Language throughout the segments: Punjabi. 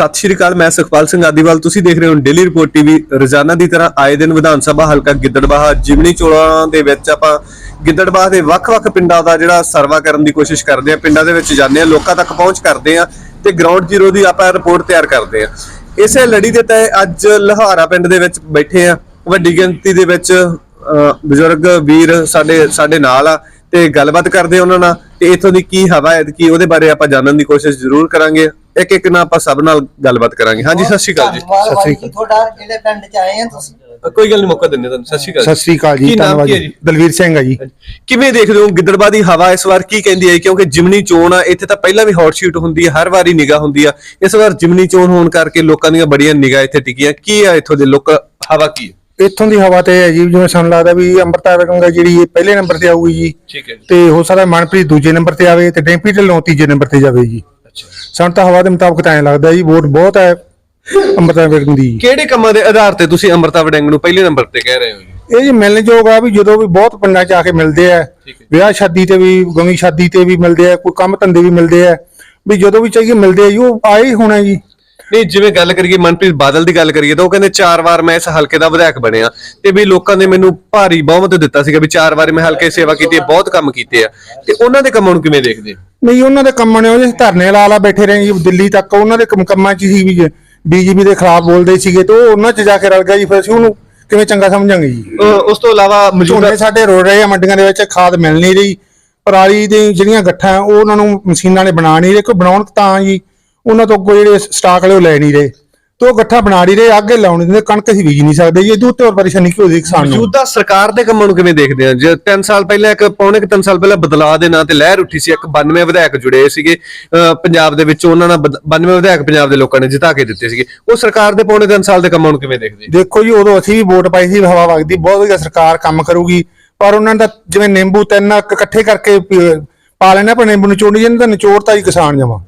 ਸਤਿ ਸ਼੍ਰੀ ਅਕਾਲ, ਮੈਂ ਸੁਖਪਾਲ ਸਿੰਘ ਆਦੀਵਾਲ। ਤੁਸੀਂ ਦੇਖ ਰਹੇ ਹੋ ਡੇਲੀ ਰਿਪੋਰਟ ਟੀਵੀ ਰੋਜ਼ਾਨਾ ਦੀ ਤਰ੍ਹਾਂ ਆਏ ਦਿਨ ਵਿਧਾਨ ਸਭਾ ਹਲਕਾ ਗਿੱਦੜਬਾਹਾ, ਜਿਮਨੀ ਚੋਣਾਂ ਦੇ ਵਿੱਚ ਆਪਾਂ ਗਿੱਦੜਬਾਹਾ ਦੇ ਵੱਖ-ਵੱਖ ਪਿੰਡਾਂ ਦਾ ਜਿਹੜਾ ਸਰਵਾ ਕਰਨ ਦੀ ਕੋਸ਼ਿਸ਼ ਕਰਦੇ ਆ ਪਿੰਡਾਂ ਦੇ ਵਿੱਚ ਜਾਂਦੇ ਆ ਲੋਕਾਂ ਤੱਕ ਪਹੁੰਚ ਕਰਦੇ ਆ ਤੇ ਗਰਾਊਂਡ ਜ਼ੀਰੋ ਦੀ ਆਪਾਂ ਰਿਪੋਰਟ ਤਿਆਰ ਕਰਦੇ ਆ ਇਸੇ ਲੜੀ ਦੇ ਤਹਿ ਅੱਜ ਲਹਾਰਾ ਪਿੰਡ ਦੇ ਵਿੱਚ ਬੈਠੇ ਆ ਵੱਡੀ ਗਿਣਤੀ ਦੇ ਵਿੱਚ ਬਜ਼ੁਰਗ, ਵੀਰ ਸਾਡੇ ਸਾਡੇ ਨਾਲ ਆ ਤੇ ਗੱਲਬਾਤ ਕਰਦੇ ਉਹਨਾਂ ਨਾਲ ਤੇ ਇਥੋਂ ਦੀ ਕੀ ਹਵਾ ਹੈ ਕੀ ਉਹਦੇ ਬਾਰੇ ਆਪਾਂ ਜਾਣਨ ਦੀ ਕੋਸ਼ਿਸ਼ ਜ਼ਰੂਰ ਕਰਾਂਗੇ। ਇੱਕ ਇੱਕ ਨਾਲ ਆਪਾਂ ਸਭ ਨਾਲ ਗੱਲਬਾਤ ਕਰਾਂਗੇ। ਹਾਂਜੀ ਸਤਿ ਸ਼੍ਰੀ ਅਕਾਲ ਜੀ। ਧੰਨਵਾਦ ਬਾਈ ਜੀ ਤੁਹਾਡਾ ਜਿਹੜੇ ਪਿੰਡ ਚ ਆਏ ਆ ਤੁਸੀਂ। ਕੋਈ ਗੱਲ ਨਹੀਂ ਮੌਕਾ ਦਿੰਦੇ ਤੁਹਾਨੂੰ। ਸਤਿ ਸ਼੍ਰੀ ਅਕਾਲ ਸਤਿ ਸ੍ਰੀ ਅਕਾਲ ਜੀ ਧੰਨਵਾਦ ਜੀ? ਦਲਵੀਰ ਸਿੰਘ ਆ ਜੀ। ਕਿਵੇਂ ਦੇਖਦੇ ਹੋ ਗਿੱਦੜਬਾਹ ਦੀ ਹਵਾ ਇਸ ਵਾਰ ਕੀ ਕਹਿੰਦੀ ਹੈ? ਕਿਉਂਕਿ ਜਿਮਨੀ ਚੋਣ ਆ ਇੱਥੇ ਤਾਂ ਪਹਿਲਾਂ ਵੀ ਹੌਟ ਸ਼ੀਟ ਹੁੰਦੀ ਹੈ ਹਰ ਵਾਰੀ ਨਿਗਾਹ ਹੁੰਦੀ ਆ। ਇਸ ਵਾਰ ਜਿਮਨੀ ਚੋਣ ਹੋਣ ਕਰਕੇ ਲੋਕਾਂ ਦੀਆਂ ਬੜੀਆਂ ਨਿਗਾਹ ਇੱਥੇ ਟਿਕੀਆਂ। ਕੀ ਆ ਇੱਥੋਂ ਦੇ ਲੋਕ ਹਵਾ ਕੀ ਹੈ? ਇੱਥੋਂ ਦੀ ਹਵਾ ਤੇ ਹੈ ਜੀ ਜਿਵੇਂ ਸਾਨੂੰ ਲੱਗਦਾ ਵੀ ਅੰਮ੍ਰਿਤਾ ਰੰਗਾ ਜਿਹੜੀ ਇਹ ਪਹਿਲੇ ਨੰਬਰ ਤੇ ਆਊਗੀ ਜੀ। ਠੀਕ ਹੈ ਤੇ ਹੋ ਸਕਦਾ ਮਨਪ੍ਰੀਤ ਦੂਜੇ ਨੰਬਰ ਤੇ ਆਵੇ ਤੇ ਡੈਂਪੀ ਢਿੱਲੋਂ ਤੀਜੇ ਨੰਬਰ ਤੇ ਜਾਵੇ ਜੀ। ਸਾਨੂੰ ਤਾਂ ਹਵਾ ਦੇ ਮੁਤਾਬਕ ਤਾਂ ਐਂ ਲੱਗਦਾ ਜੀ ਵੋਟ ਬਹੁਤ ਹੈ ਅੰਮ੍ਰਿਤਾ ਰੰਗਾ ਦੀ। ਕਿਹੜੇ ਕੰਮਾਂ ਦੇ ਆਧਾਰ ਤੇ ਤੁਸੀਂ ਅੰਮ੍ਰਿਤਾ ਵੜਿੰਗ ਨੂੰ ਪਹਿਲੇ ਨੰਬਰ ਤੇ ਕਹਿ ਰਹੇ ਹੋ ਜੀ? ਇਹ ਜੀ ਮਿਲਣਯੋਗ ਆ ਵੀ ਜਦੋਂ ਵੀ ਬਹੁਤ ਪਿੰਡਾਂ ਚ ਆ ਕੇ ਮਿਲਦੇ ਆ। ਵਿਆਹ ਸ਼ਾਦੀ ਤੇ ਵੀ ਗਮੀ ਸ਼ਾਦੀ ਤੇ ਵੀ ਮਿਲਦੇ ਆ ਕੋਈ ਕੰਮ ਧੰਦੇ ਵੀ ਮਿਲਦੇ ਆ ਵੀ ਜਦੋਂ ਵੀ ਚਾਹੀਏ ਮਿਲਦੇ ਆ ਜੀ ਉਹ ਆਏ ਹੀ ਹੋਣਾ ਜੀ। ਨਹੀਂ ਜਿਵੇਂ ਗੱਲ ਕਰੀਏ ਮਨਪ੍ਰੀਤ ਬਾਦਲ ਦੀ ਗੱਲ ਕਰੀਏ ਤਾਂ ਉਹ ਕਹਿੰਦੇ ਚਾਰ ਵਾਰ ਮੈਂ ਇਸ ਹਲਕੇ ਦਾ ਵਿਧਾਇਕ ਬਣਿਆ ਤੇ ਵੀ ਲੋਕਾਂ ਨੇ ਮੈਨੂੰ ਭਾਰੀ ਬਹੁਮਤ ਦਿੱਤਾ ਸੀਗਾ ਵੀ ਚਾਰ ਵਾਰ ਮੈਂ ਹਲਕੇ ਸੇਵਾ ਕੀਤੀ ਹੈ ਬਹੁਤ ਕੰਮ ਕੀਤੇ ਆ। ਤੇ ਉਹਨਾਂ ਦੇ ਕੰਮਾਂ ਨੂੰ ਕਿਵੇਂ ਦੇਖਦੇ ਹੋ? ਨਹੀਂ ਉਹਨਾਂ ਦੇ ਕੰਮਾਂ ਨੇ ਉਹ ਜਿਹੇ ਧਰਨੇ ਲਾ ਲਾ ਬੈਠੇ ਰਹੇ ਜੀ ਦਿੱਲੀ ਤੱਕ ਉਹਨਾਂ ਦੇ ਕੰਮ- 'ਚ ਸੀ ਵੀ ਬੀਜੇਪੀ ਦੇ ਖਿਲਾਫ ਬੋਲਦੇ ਸੀਗੇ ਤੇ ਉਹ ਉਹਨਾਂ 'ਚ ਜਾ ਕੇ ਰਲ ਗਿਆ ਜੀ ਫਿਰ ਅਸੀਂ ਉਹਨੂੰ ਕਿਵੇਂ ਚੰਗਾ ਸਮਝਾਂਗੇ ਜੀ? ਉਸ ਤੋਂ ਇਲਾਵਾ ਮੌਜੂਦਾ ਸਾਡੇ ਰੋੜ ਰਹੇ ਆ ਮੰਡੀਆਂ ਦੇ ਵਿੱਚ ਖਾਦ ਮਿਲ ਨਹੀਂ ਰਹੀ ਪਰਾਲੀ ਦੀ ਜਿਹੜੀਆਂ ਗੱਠਾਂ ਉਹ ਉਹਨਾਂ ਨੂੰ ਮਸ਼ੀਨਾਂ ਨੇ ਬਣਾ ਨਹੀਂ ਰਹੇ ਕੋਈ ਬਣਾਉਣ ਤਾਂ ਜੀ ਉਹਨਾਂ ਤੋਂ ਕੋਈ ਜਿਹੜੇ ਸਟਾਕ ਵਾਲੇ ਉਹ ਲੈ ਨਹੀਂ ਰਹੇ ਤੇ ਉਹ ਗੱਠਾਂ ਬਣਾ ਨਹੀਂ ਰਹੇ ਅੱਗੇ ਲਾਉਣ ਦਿੰਦੇ ਕਣਕ ਅਸੀਂ ਬੀਜ ਨਹੀਂ ਸਕਦੇ ਜੀ ਇਹ ਤੋਂ ਹੋਰ ਪਰੇਸ਼ਾਨੀ ਕੀ ਹੋਦੀ ਕਿਸਾਨ ਨੂੰ? ਮੌਜੂਦਾ ਸਰਕਾਰ ਦੇ ਕੰਮਾਂ ਨੂੰ ਕਿਵੇਂ ਦੇਖਦੇ ਆ? ਜੇ 3 ਸਾਲ ਪਹਿਲਾਂ ਇੱਕ ਪੌਣੇ ਕੁ 3 ਸਾਲ ਪਹਿਲਾਂ ਬਦਲਾਅ ਦੇ ਨਾਂ ਤੇ ਲਹਿਰ ਉੱਠੀ ਸੀ ਇੱਕ 92 ਵਿਧਾਇਕ ਜੁੜੇ ਸੀਗੇ ਅਹ ਪੰਜਾਬ ਦੇ ਵਿੱਚ ਉਹਨਾਂ ਨਾਲ ਬਦ- 92 ਵਿਧਾਇਕ ਪੰਜਾਬ ਦੇ ਲੋਕਾਂ ਨੇ ਜਿਤਾ ਕੇ ਦਿੱਤੇ ਸੀਗੇ। ਉਹ ਸਰਕਾਰ ਦੇ ਪੌਣੇ 3 ਸਾਲ ਦੇ ਕੰਮਾਂ ਨੂੰ ਕਿਵੇਂ ਦੇਖਦੇ? ਦੇਖੋ ਜੀ ਉਦੋਂ ਅਸੀਂ ਵੀ ਵੋਟ ਪਾਈ ਸੀ ਹਵਾ ਵਗਦੀ ਬਹੁਤ ਵਧੀਆ ਸਰਕਾਰ ਕੰਮ ਕਰੂਗੀ ਪਰ ਉਹਨਾਂ ਦਾ ਜਿਵੇਂ ਨਿੰਬੂ ਤਿੰਨ ਇਕ- ਇਕੱਠੇ ਕਰਕੇ ਪੀ- ਪਾ ਲੈਣਾ ਪਰ ਨਿੰਬੂ ਨਿਚੋੜੀ ਜਾਂਦੇ ਤਾਂ ਨਿਚੋੜਤਾ ਹੀ ਕਿਸਾਨ ਜਮਾ।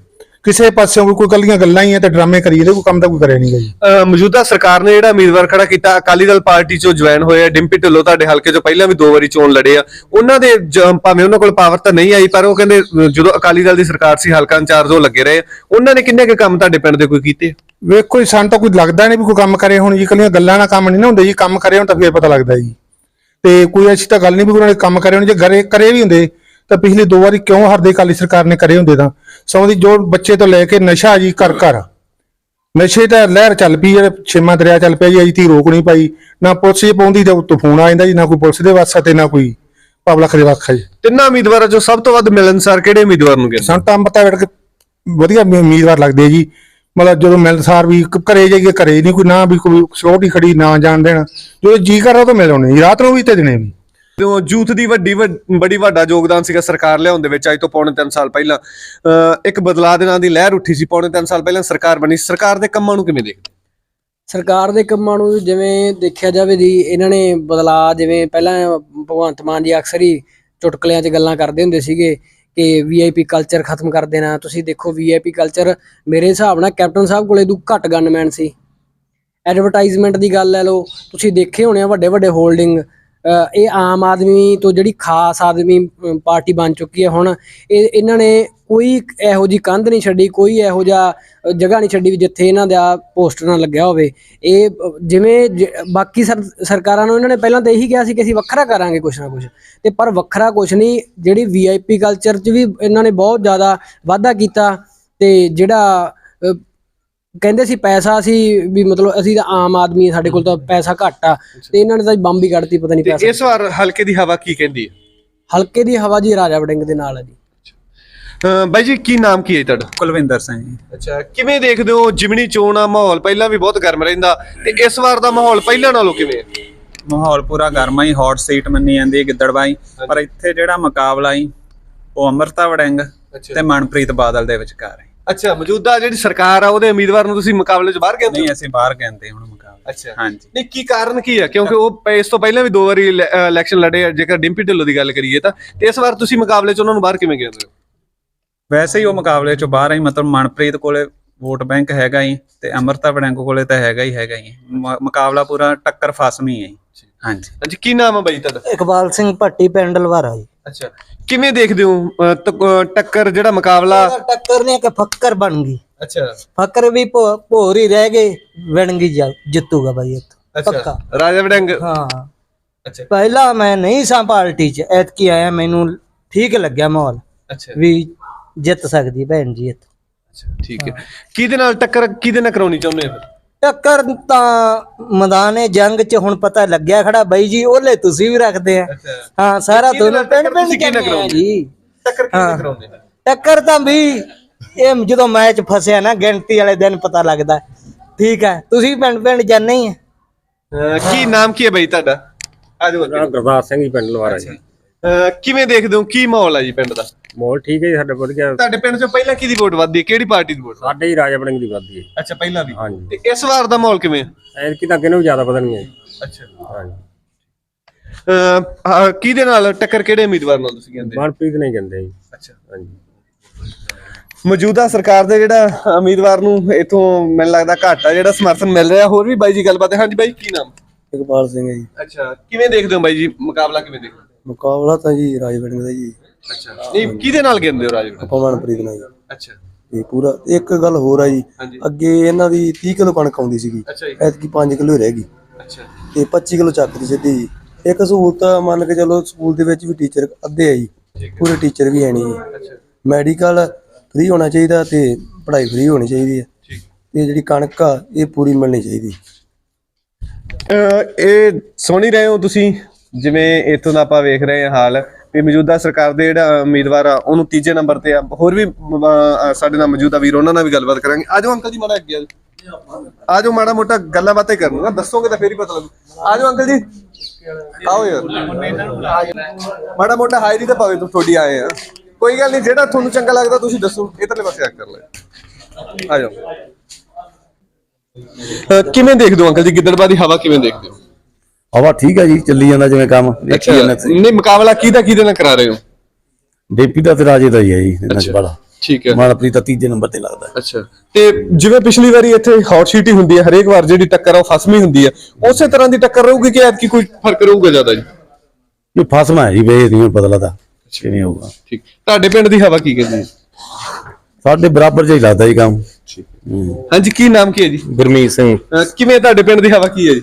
ਕਿਸੇ ਪਾਸਿਓਂ ਵੀ ਕੋਈ ਕੱਲੀਆਂ ਗੱਲਾਂ ਹੀ ਆ ਤੇ ਡਰਾਮੇ ਕਰੀ ਜਾਂਦੇ ਕੋਈ ਕੰਮ ਤਾਂ ਕੋਈ ਕਰਿਆ ਨਹੀਂਗਾ ਜੀ। ਅਹ ਮੌਜੂਦਾ ਸਰਕਾਰ ਨੇ ਜਿਹੜਾ ਉਮੀਦਵਾਰ ਖੜਾ ਕੀਤਾ ਅਕਾਲੀ ਦਲ ਪਾਰਟੀ ਚੋਂ ਜੁਆਇਨ ਹੋਏ ਆ ਡਿੰਪੀ ਢਿੱਲੋਂ ਤੁਹਾਡੇ ਹਲਕੇ ਚੋਂ ਪਹਿਲਾਂ ਵੀ ਦੋ ਵਾਰੀ ਚੋਣ ਲੜੇ ਆ। ਉਹਨਾਂ ਦੇ ਜ- ਭਾਵੇਂ ਉਹਨਾਂ ਕੋਲ ਪਾਵਰ ਤਾਂ ਨਹੀਂ ਆਈ ਪਰ ਉਹ ਕਹਿੰਦੇ ਅਹ ਜਦੋਂ ਅਕਾਲੀ ਦਲ ਦੀ ਸਰਕਾਰ ਸੀ ਹਲਕਾ ਇੰਚਾਰਜ ਉਹ ਲੱਗੇ ਰਹੇ ਆ। ਉਹਨਾਂ ਨੇ ਕਿੰਨੇ ਕੁ ਕੰਮ ਤੁਹਾਡੇ ਪਿੰਡ ਦੇ ਕੋਈ ਕੀਤੇ? ਵੇਖੋ ਜੀ ਸਾਨੂੰ ਤਾਂ ਕੋਈ ਲੱਗਦਾ ਨਹੀਂ ਵੀ ਕੋਈ ਕੰਮ ਕਰੇ ਹੁਣ ਜੀ ਕੱਲੀਆਂ ਗੱਲਾਂ ਨਾਲ ਕੰਮ ਨਹੀਂ ਨਾ ਹੁੰਦੇ ਜੀ। ਕੰਮ ਕਰੇ ਹੁਣ ਤਾਂ ਫੇਰ ਪਤਾ ਲੱਗਦਾ ਜੀ। ਤੇ ਕੋਈ ਐਸੀ ਤਾਂ ਗੱਲ ਨਹੀਂ ਵੀ ਉਹਨਾਂ ਨੇ ਕੰਮ ਕਰੇ ਹੋਣ ਜੇ ਕਰੇ ਕਰੇ ਵੀ ਹੁੰਦੇ ਤਾਂ ਪਿਛਲੀ ਦੋ ਵਾਰੀ ਕਿਉਂ ਹਰਦੇ ਅਕਾਲੀ ਸਰਕਾਰ ਨੇ ਕਰੇ ਹੁੰਦੇ ਤਾਂ? ਸਮਾਂ ਦੀ ਜੋ ਬੱਚੇ ਤੋਂ ਲੈ ਕੇ ਨਸ਼ਾ ਜੀ ਘਰ ਘਰ। ਨਸ਼ੇ ਦਾ ਲਹਿਰ ਚੱਲ ਪਈ ਜਿਹੜੇ ਛੇਮਾ ਦਰਿਆ ਚੱਲ ਪਿਆ ਜੀ ਅਜੀ ਤੀ ਰੋਕ ਨਹੀਂ ਪਾਈ। ਨਾ ਪੁਲਿਸ ਜੇ ਪਾਉਂਦੀ ਤਾਂ ਉੱਤੋਂ ਫੋਨ ਆ ਜਾਂਦਾ ਜੀ ਨਾ ਕੋਈ ਪੁਲਿਸ ਦੇ ਵਾਸਾ ਤੇ ਨਾ ਕੋਈ ਪਬਲਿਕ ਦੇ ਵਾਸਾ ਜੀ। ਤਿੰਨਾਂ ਉਮੀਦਵਾਰਾਂ ਚੋਂ ਸਭ ਤੋਂ ਵੱਧ ਮਿਲਨਸਾਰ ਕਿਹੜੇ ਉਮੀਦਵਾਰ ਨੂੰ ਕਹਿੰਦੇ ਸਾਨੂੰ ਤਾਂ ਪਤਾ ਵੜ ਕੇ ਵਧੀਆ ਉਮੀ- ਉਮੀਦਵਾਰ ਲੱਗਦੇ ਜੀ। ਮਤਲਬ ਜਦੋਂ ਮਿਲਸਾਰ ਵੀ ਘਰੇ ਜਾਈਏ ਘਰੇ ਨਹੀਂ ਕੋਈ ਨਾ ਵੀ ਕੋਈ ਸਿਕਿਉਰਿਟੀ ਖੜੀ ਨਾ ਜਾਣ ਦੇਣ। ਜਦੋਂ ਜੀ ਕਰ ਰਿਹਾ ਤਾਂ ਮਿਲ ਆਉਣੇ ਰਾਤ ਨੂੰ ਵੀ ਤੇ ਦਿਨੇ ਵੀ। ਯੂਥ ਦੀ ਵੱਡੀ ਬੜੀ ਵੱਡਾ ਯੋਗਦਾਨ ਸੀਗਾ ਸਰਕਾਰ ਲਿਆਉਣ ਦੇ ਵਿੱਚ, ਅੱਜ ਤੋਂ ਪੌਣੇ 3 ਸਾਲ ਪਹਿਲਾਂ। ਇੱਕ ਬਦਲਾਅ ਦੇ ਨਾਂ ਦੀ ਲਹਿਰ ਉੱਠੀ ਸੀ ਪੌਣੇ 3 ਸਾਲ ਪਹਿਲਾਂ ਸਰਕਾਰ ਬਣੀ ਸਰਕਾਰ ਦੇ ਕੰਮਾਂ ਨੂੰ ਕਿਵੇਂ ਦੇਖਦੇ? ਸਰਕਾਰ ਦੇ ਕੰਮਾਂ ਨੂੰ ਜਿਵੇਂ ਦੇਖਿਆ ਜਾਵੇ ਦੀ ਇਹਨਾਂ ਨੇ ਬਦਲਾ ਜਿਵੇਂ ਪਹਿਲਾਂ ਭਗਵੰਤ ਮਾਨ ਜੀ ਅਕਸਰ ਹੀ ਚੁਟਕਲਿਆਂ 'ਚ ਗੱਲਾਂ ਕਰਦੇ ਹੁੰਦੇ ਸੀਗੇ ਕਿ ਵੀਆਈਪੀ ਕਲਚਰ ਖਤਮ ਕਰ ਦੇਣਾ। ਤੁਸੀਂ ਦੇਖੋ ਵੀਆਈਪੀ ਕਲਚਰ ਮੇਰੇ ਹਿਸਾਬ ਨਾਲ ਕੈਪਟਨ ਸਾਹਿਬ ਕੋਲੇ ਦੂ ਘੱਟ ਗਨਮੈਨ ਸੀ। ਐਡਵਰਟਾਈਜ਼ਮੈਂਟ ਦੀ ਗੱਲ ਲੈ ਲਓ, ਤੁਸੀਂ ਦੇਖੇ ਹੋਣੇ ਆ ਵੱਡੇ ਵੱਡੇ ਹੋਲਡਿੰਗ ਇਹ ਆਮ ਆਦਮੀ ਤੋਂ ਜਿਹੜੀ ਖਾਸ ਆਦਮੀ ਪਾਰਟੀ ਬਣ ਚੁੱਕੀ ਹੈ ਹੁਣ, ਇਹ ਇਹਨਾਂ ਨੇ ਕੋਈ ਇਹੋ ਜੀ ਕੰਧ ਨਹੀਂ ਛੱਡੀ, ਕੋਈ ਇਹੋ ਜਿਹਾ ਜਗ੍ਹਾ ਨਹੀਂ ਛੱਡੀ ਵੀ ਜਿੱਥੇ ਇਹਨਾਂ ਦਾ ਪੋਸਟਰ ਨਾ ਲੱਗਿਆ ਹੋਵੇ। ਇਹ ਜਿਵੇਂ ਜ- ਬਾਕੀ ਸਰ- ਸਰਕਾਰਾਂ ਨੂੰ ਇਹਨਾਂ ਨੇ ਪਹਿਲਾਂ ਤਾਂ ਇਹੀ ਕਿਹਾ ਸੀ ਕਿ ਅਸੀਂ ਵੱਖਰਾ ਕਰਾਂਗੇ ਕੁਛ ਨਾ ਕੁਛ। ਤੇ ਪਰ ਵੱਖਰਾ ਕੁਛ ਨਹੀਂ, ਜਿਹੜੀ ਵੀਆਈਪੀ ਕਲਚਰ 'ਚ ਵੀ ਇਹਨਾਂ ਨੇ ਬਹੁਤ ਜ਼ਿਆਦਾ ਵਾਧਾ ਕੀਤਾ ਤੇ ਜਿਹੜਾ ਕਹਿੰਦੇ ਸੀ ਪੈਸਾ ਅਸੀਂ ਵੀ ਮਤਲਬ ਅਸੀਂ ਤਾਂ ਆਮ ਆਦਮੀ ਹਾਂ, ਸਾਡੇ ਕੋਲ ਤਾਂ ਪੈਸਾ ਘੱਟ ਆ। ਤੇ ਇਹਨਾਂ ਨੇ ਤਾਂ ਬੰਬ ਹੀ ਕੱਢਤੀ ਪਤਾ ਨਹੀਂ ਤੇ ਪੈਸਾ। ਇਸ ਵਾਰ ਹਲਕੇ ਦੀ ਹਵਾ ਕੀ ਕਹਿੰਦੀ ਹੈ? ਹਲਕੇ ਦੀ ਹਵਾ ਜੀ ਰਾਜਾ ਵੜਿੰਗ ਦੇ ਨਾਲ ਹੈ ਜੀ। ਅਹ ਬਾਈ ਜੀ ਕੀ ਨਾਮ ਕੀ ਹੈ ਤੁਹਾਡਾ? ਕੁਲਵਿੰਦਰ ਸਿੰਘ ਜੀ। ਅੱਛਾ ਕਿਵੇਂ ਦੇਖਦੇ ਹੋ ਜਿਮਣੀ ਚੋਣ ਆ ਮਾਹੌਲ ਪਹਿਲਾਂ ਵੀ ਬਹੁਤ ਗਰਮ ਰਹਿੰਦਾ ਤੇ ਇਸ ਵਾਰ ਦਾ ਮਾਹੌਲ ਪਹਿਲਾਂ ਨਾਲੋਂ ਕਿਵੇਂ ਹੈ? ਮਾਹੌਲ ਪੂਰਾ ਗਰਮਾ ਹੀ ਹੌਟ ਸੀਟ ਮੰਨੀ ਜਾਂਦੀ ਹੈ ਗਿੱਦੜਬਾਈ ਪਰ ਇੱਥੇ ਜਿਹੜਾ ਮੁਕਾਬਲਾ ਹੀ ਉਹ ਅਮਰਤਾ ਵੜਿੰਗ ਅੱਛਾ। ਤੇ ਮਨਪ੍ਰੀਤ ਬਾਦਲ ਦੇ ਵਿਚਕਾਰ ਹੈ। ਅੱਛਾ ਮੌਜੂਦਾ ਜਿਹੜੀ ਸਰਕਾਰ ਆ ਉਹਦੇ ਉਮੀਦਵਾਰ ਨੂੰ ਤੁਸੀਂ ਮੁਕਾਬਲੇ 'ਚ ਬਾਹਰ ਕਹਿੰਦੇ ਹੋ? ਨਹੀਂ ਅਸੀਂ ਬਾਹਰ ਕਹਿੰਦੇ ਹੁਣ ਮੁਕਾਬਲਾ। ਅੱਛਾ। ਹਾਂਜੀ। ਨਹੀਂ ਕੀ ਕਾਰਨ ਕੀ ਹੈ ਕਿਉਂਕਿ ਉਹ ਇਸ ਤੋਂ ਪਹਿਲਾਂ ਵੀ ਦੋ ਵਾਰੀ ਇਲੈ- ਇਲੈਕਸ਼ਨ ਲੜੇ ਆ ਜੇਕਰ ਡਿੰਪੀ ਢਿੱਲੋਂ ਦੀ ਗੱਲ ਕਰੀਏ ਤਾਂ ਤੇ ਇਸ ਵਾਰ ਤੁਸੀਂ ਮੁਕਾਬਲੇ 'ਚ ਉਹਨਾਂ ਨੂੰ ਬਾਹਰ ਕਿਵੇਂ ਕਹਿੰਦੇ ਹੋ? ਵੈਸੇ ਹੀ ਉਹ ਮੁਕਾਬਲੇ ਚੋਂ ਬਾਹਰ ਹੀ ਮਤਲਬ ਮਨਪ੍ਰੀਤ ਕੋਲੇ ਵੋਟ ਬੈਂਕ ਹੈਗਾ ਹੀ ਤੇ ਅਮਰਤਾ ਵੜਿੰਗ ਕੋਲੇ ਤਾਂ ਹੈਗਾ ਹੀ ਹੈਗਾ ਹੀ। ਮ- ਮੁਕਾਬਲਾ ਪੂਰਾ ਟੱਕਰ ਫਸਮੀ ਹੈ ਜੀ। ਹਾਂਜੀ। ਹਾਂਜੀ ਕੀ ਨਾਮ ਹੈ ਬਾਈ ਤੁਹਾਡਾ? ਇਕਬਾਲ ਸਿੰਘ ਭੱਟੀ ਪਿੰਡ ਲਵਾਰਾ ਜੀ। ਅੱਛਾ। ਕਿਵੇਂ ਦੇਖਦੇ ਹੋ ਟੱਕਰ ਜਿਹੜਾ ਮੁਕਾਬਲਾ? ਟੱਕਰ ਨੇ ਕਿ ਫੱਕਰ ਬਣ ਗਈ। ਅੱਛਾ। ਫਕਰ ਵੀ ਭੋ- ਭੋਰ ਹੀ ਰਹਿ ਗਏ ਵਿਣਗੀ ਜਾ- ਜਿੱਤੂਗਾ ਬਾਈ ਇੱਥੋਂ। ਪੱਕਾ। ਰਾਜਾ ਵੜਿੰਗ। ਹਾਂ। ਅੱਛਾ। ਪਹਿਲਾਂ ਮੈਂ ਨਹੀਂ ਸਾਂ ਪਾਰਟੀ 'ਚ ਐਤਕੀ ਆਇਆ ਮੈਨੂੰ ਠੀਕ ਲੱਗਿਆ ਮਾਹੌਲ। ਅੱਛਾ। ਵੀ ਜਿੱਤ ਸਕਦੀ ਭੈਣ ਜੀ ਇੱਥੋਂ। ਅੱਛਾ ਠੀਕ ਹੈ। ਕਿਹਦੇ ਨਾਲ ਟੱਕਰ ਕਿਹਦੇ ਨਾਲ ਕਰਾਉਣੀ ਚਾਹੁੰਦੇ ਫਿਰ ਟੱਕਰ ਤਾਂ ਮੈਦਾਨੇ ਜੰਗ 'ਚ ਹੁਣ ਪਤਾ ਲੱਗਿਆ ਖੜਾ ਬਾਈ ਜੀ ਉਹਲੇ ਤੁਸੀਂ ਵੀ ਰੱਖਦੇ ਆ। ਹਾਂ ਸਾਰਾ ਦੋਨੋਂ ਪਿੰਡ ਪਿੰਡ ਕਿਹਦੇ ਆ ਕਰਾਉਂਦੇ? ਜੀ। ਟੱਕਰ ਹਾਂ। ਕਰਾਉਂਦੇ ਆ? ਟੱਕਰ ਤਾਂ ਵੀ ਇਹ ਜਦੋਂ ਮੈਚ ਫਸਿਆ ਨਾ ਗਿਣਤੀ ਵਾਲੇ ਦਿਨ ਪਤਾ ਲੱਗਦਾ। ਠੀਕ ਹੈ ਤੁਸੀਂ ਪਿੰਡ ਪਿੰਡ ਜਾਂਦੇ ਹੀ ਆ। ਕੀ ਨਾਮ ਕੀ ਹੈ ਬਈ ਤੁਹਾਡਾ? ਆਜੋ। ਗੁਰਦਾਸ ਸਿੰਘ ਜੀ ਪਿੰਡ ਲਵਾਰਾ ਜੀ। ਕਿਵੇਂ ਦੇਖਦੇ ਹੋ? ਕੀ ਮਾਹੌਲ ਹੈ ਜੀ ਪਿੰਡ ਦਾ? ਮੋਲ ਠੀਕ ਹੈ ਜੀ ਸਾਡੇ ਵਧੀਆ। ਤੁਹਾਡੇ ਪਿੰਡ 'ਚ ਪਹਿਲਾਂ ਕਿਹਦੀ ਵੋਟ ਵੱਧਦੀ ਹੈ? ਕਿਹੜੀ ਪਾਰਟੀ ਦੀ ਵੋਟ ਸਾਡੇ ਹੀ ਰਾਜਾ ਬੜਿੰਗ ਦੀ ਵੱਧਦੀ ਹੈ ਅੱਛਾ ਪਹਿਲਾਂ ਦੀ। ਹਾਂਜੀ। ਤੇ ਇਸ ਵਾਰ ਦਾ ਮਾਹੌਲ ਕਿਵੇਂ ਹੈ? ਐਤਕੀ ਤਾਂ ਕਿਹਨੂੰ ਜ਼ਿਆਦਾ ਪਤਾ ਨਹੀਂ ਹੈ ਅੱਛਾ। ਹਾਂਜੀ। ਕਿਹਦੇ ਨਾਲ ਟੱਕਰ ਕਿਹੜੇ ਉਮੀਦਵਾਰ ਨਾਲ ਤੁਸੀਂ ਕਹਿੰਦੇ? ਮਨਪ੍ਰੀਤ ਨਹੀਂ ਕਹਿੰਦੇ ਜੀ। ਅੱਛਾ। ਹਾਂਜੀ। ਮੌਜੂਦਾ ਸਰਕਾਰ ਦੇ ਜਿਹੜਾ ਉਮੀਦਵਾਰ ਨੂੰ ਇਥੋਂ ਮੈਨੂੰ ਲੱਗਦਾ ਘੱਟ ਆ ਜਿਹੜਾ ਸਮਰਥਨ ਮਿਲ ਰਿਹਾ ਹੋਰ ਵੀ ਬਾਈ ਜੀ ਗੱਲਬਾਤ ਹੈ। ਹਾਂਜੀ ਬਾਈ ਕੀ ਨਾਮ? ਇਕਬਾਲ ਸਿੰਘ ਹੈ ਜੀ। ਅੱਛਾ ਕਿਵੇਂ ਦੇਖਦੇ ਹੋ ਬਾਈ ਜੀ? ਮੁਕਾਬਲਾ ਕਿਵੇਂ ਦੇਖਦੇ ਹੋ? ਮੁਕਾਬਲਾ ਤਾਂ ਜੀ ਰਾਜ ਵੜਿੰਗ ਦਾ ਜੀ। ਅੱਛਾ। ਨਹੀਂ ਕਿਹਦੇ ਨਾਲ ਕਹਿੰਦੇ ਹੋ ਰਾਜਵਿੰਦਰ ਆਪਾਂ ਮਨਪ੍ਰੀਤ ਨਾਲ ਜੀ ਅੱਛਾ। ਤੇ ਪੂਰਾ ਇੱਕ ਗੱਲ ਹੋਰ ਆ ਜੀ ਹਾਂਜੀ। ਅੱਗੇ ਇਹਨਾਂ ਦੀ 30 ਕਿਲੋ ਕਣਕ ਆਉਂਦੀ ਸੀਗੀ। ਅੱਛਾ ਜੀ। ਐਤਕੀ 5 ਕਿਲੋ ਰਹਿ ਗਈ। ਅੱਛਾ। ਤੇ 25 ਕਿਲੋ ਚੱਕਦੀ ਸਿੱਧੀ ਜੀ। ਇੱਕ ਸਹੂਲਤ ਮੰਨ ਕੇ ਚਲੋ ਸਕੂਲ ਦੇ ਵਿੱਚ ਵੀ ਟੀਚਰ ਅੱਧੇ ਆ ਜੀ। ਪੂਰੇ ਟੀਚਰ ਵੀ ਹੈ ਨਹੀਂ ਜੀ ਅੱਛਾ। ਮੈਡੀਕਲ ਫ੍ਰੀ ਹੋਣਾ ਚਾਹੀਦਾ ਤੇ ਪੜ੍ਹਾਈ ਫ੍ਰੀ ਹੋਣੀ ਚਾਹੀਦੀ ਹੈ ਠੀਕ। ਤੇ ਜਿਹੜੀ ਕਣਕ ਆ ਇਹ ਪੂਰੀ ਮਿਲਣੀ ਚਾਹੀਦੀ। ਅਹ ਇਹ ਸੁਣ ਹੀ ਰਹੇ ਹੋ ਤੁਸੀਂ ਜਿਵੇਂ ਇਥੋਂ ਦਾ ਆਪਾਂ ਵੇਖ ਰਹੇ ਹਾਂ ਹਾਲ। ਵੀ ਮੌਜੂਦਾ ਸਰਕਾਰ ਦੇ ਜਿਹੜਾ ਉਮੀਦਵਾਰ ਆ ਉਹਨੂੰ ਤੀਜੇ ਨੰਬਰ ਤੇ ਆ। ਹੋਰ ਵੀ ਅਹ, ਸਾਡੇ ਨਾਲ ਮੌਜੂਦਾ ਵੀਰ ਉਹਨਾਂ ਨਾਲ ਵੀ ਗੱਲਬਾਤ ਕਰਾਂਗੇ। ਆਜੋ ਅੰਕਲ ਜੀ ਮਾੜਾ ਅੱਗੇ ਆਜੋ ਆਜੋ ਮਾੜਾ ਮੋਟਾ ਗੱਲਾਂ ਬਾਤਾਂ ਕਰਨੀਆਂ ਦੱਸੋਗੇ ਤਾਂ ਫੇਰ ਹੀ ਪਤਾ ਲੱਗੂ। ਆਜੋ ਅੰਕਲ ਜੀ। ਆਓ ਯਾਰ। ਮਾੜਾ ਮੋਟਾ ਹਾਇਰੀ ਤਾਂ ਭਾਵੇਂ ਤੁਹਾਡੀ ਆਏ ਆ। ਕੋਈ ਗੱਲ ਨਹੀਂ ਜਿਹੜਾ ਤੁਹਾਨੂੰ ਚੰਗਾ ਲੱਗਦਾ ਤੁਸੀਂ ਦੱਸੋ ਇਧਰਲੇ ਪਾਸੇ ਆ ਕੇ ਕਰ ਲੈ ਆ ਅਹ, ਕਿਵੇਂ ਦੇਖਦੇ ਹੋ ਅੰਕਲ ਜੀ ਗਿੱਦੜਬਾਹ ਦੀ ਹਵਾ ਕਿਵੇਂ ਦੇਖਦੇ ਹੋ? ਹਵਾ ਠੀਕ ਹੈ ਜੀ ਚੱਲੀ ਜਾਂਦਾ ਜਿਵੇਂ ਕੰਮ ਦੇਖੀ ਜਾਂਦਾ ਨਹੀਂ ਮੁਕਾਬਲਾ ਕਿਹਦਾ ਕਿਹਦੇ ਨਾਲ ਕਰਾ ਰਹੇ ਹੋ? ਡੇਪੀ ਦਾ ਤੇ ਰਾਜੇ ਦਾ ਹੀ ਹੈ ਜੀ ਵਾਲਾ ਠੀਕ ਹੈ। ਮਨਪ੍ਰੀਤ ਤਾਂ ਤੀਜੇ ਨੰਬਰ ਤੇ ਲੱਗਦਾ। ਹੈ। ਅੱਛਾ ਤੇ ਜਿਵੇਂ ਪਿਛਲੀ ਵਾਰੀ ਇੱਥੇ ਹੌਟ ਸ਼ੀਟ ਹੀ ਹੁੰਦੀ ਹੈ ਹਰੇਕ ਵਾਰ ਜਿਹੜੀ ਟੱਕਰ ਆ ਉਹ ਫਸਵੀਂ ਹੁੰਦੀ ਹੈ। ਉਸੇ ਤਰ੍ਹਾਂ ਦੀ ਟੱਕਰ ਰਹੂਗੀ ਕਿ ਐਤਕੀ ਕੋਈ ਫ਼ਰਕ ਰਹੂਗਾ ਜ਼ਿਆਦਾ ਜੀ? ਇਹ ਫਸਮਾ ਹੈ ਜੀ ਵੇ ਨਹੀਂ ਪਤਾ ਲੱਗਦਾ ਕਿਵੇਂ ਹੋਊਗਾ। ਠੀਕ। ਤੁਹਾਡੇ ਪਿੰਡ ਦੀ ਹਵਾ ਕੀ ਕਹਿੰਦੀ ਹੈ? ਸਾਡੇ ਬਰਾਬਰ ਜਿਹਾ ਹੀ ਲੱਗਦਾ ਜੀ ਕੰਮ। ਹਾਂਜੀ ਕੀ ਨਾਮ ਕੀ ਹੈ ਜੀ? ਗੁਰਮੀਤ ਸਿੰਘ। ਅਹ ਕਿਵੇਂ ਤੁਹਾਡੇ ਪਿੰਡ ਦੀ ਹਵਾ ਕੀ ਹੈ ਜੀ?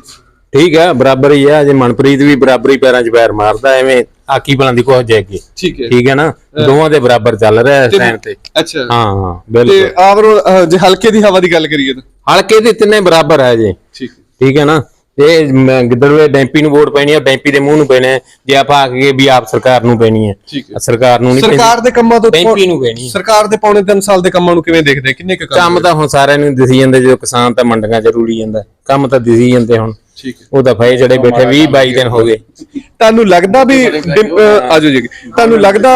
ਠੀਕ ਹੈ ਬਰਾਬਰ ਹੀ ਹੈ ਜੇ ਮਨਪ੍ਰੀਤ ਵੀ ਬਰਾਬਰ ਹੀ ਪੈਰਾਂ 'ਚ ਪੈਰ ਮਾਰਦਾ ਐਵੇਂ ਆਕੀ ਬਲਾਂ ਦੀ ਕੋਹ ਜਾਏਗੀ। ਠੀਕ ਹੈ। ਠੀਕ ਹੈ ਨਾ? ਦੋਵਾਂ ਦੇ ਬਰਾਬਰ ਚੱਲ ਰਿਹਾ ਇਸ ਟਾਈਮ ਤੇ। ਅੱਛਾ। ਹਾਂ ਹਾਂ ਤੇ ਬਿਲਕੁਲ ਆਵਰ ਜੇ ਹਲਕੇ ਦੀ ਹਵਾ ਦੀ ਗੱਲ ਕਰੀਏ ਤਾਂ? ਹਲਕੇ ਦੇ ਤਿੰਨੇ ਬਰਾਬਰ ਹੈ ਜੀ। ਠੀਕ। ਹੈ ਠੀਕ ਹੈ ਨਾ? ਇਹ ਗਿੱਦੜਵੇ ਡੈਂਪੀ ਨੂੰ ਵੋਟ ਪੈਣੀ ਹੈ ਡੈਂਪੀ ਦੇ ਮੂੰਹ ਨੂੰ ਪੈਣਾ ਹੈ। ਜੇ ਆਪਾਂ ਆਖੀਏ ਵੀ ਆਪ ਸਰਕਾਰ ਨੂੰ ਪੈਣੀ ਹੈ। ਹੈ। ਸਰਕਾਰ ਨੂੰ ਨਹੀਂ ਸਰਕਾਰ ਦੇ ਕੰਮਾਂ ਤੋਂ ਡੈਂਪੀ ਨੂੰ ਪੈਣੀ ਹੈ। ਸਰਕਾਰ ਦੇ ਪੌਣੇ 3 ਸਾਲ ਦੇ ਕੰਮਾਂ ਨੂੰ ਕਿਵੇਂ ਦੇਖਦੇ ਕਿੰਨੇ ਕੰਮ ਕੰਮ ਤਾਂ ਹੁਣ ਸਾਰਿਆਂ ਨੂੰ ਦਿਸੀ ਜਾਂਦੇ ਜਦੋਂ ਕਿਸਾਨ ਤਾਂ ਮੰਡੀਆਂ 'ਚ ਰੁਲੀ ਜਾਂਦਾ। ਕੰਮ ਤਾਂ ਦਿਸੀ ਜਾਂਦੇ ਹੁਣ। ਠੀਕ ਹੈ। ਉਹ ਤਾਂ ਫਏ ਜਿਹੜੇ ਬੈਠੇ 20 22 ਦਿਨ ਹੋ ਗਏ। ਤੁਹਾਨੂੰ ਲੱਗਦਾ ਵੀ ਡਿੰਪ- ਅਹ ਆਜੋ ਜੀ। ਤੁਹਾਨੂੰ ਲੱਗਦਾ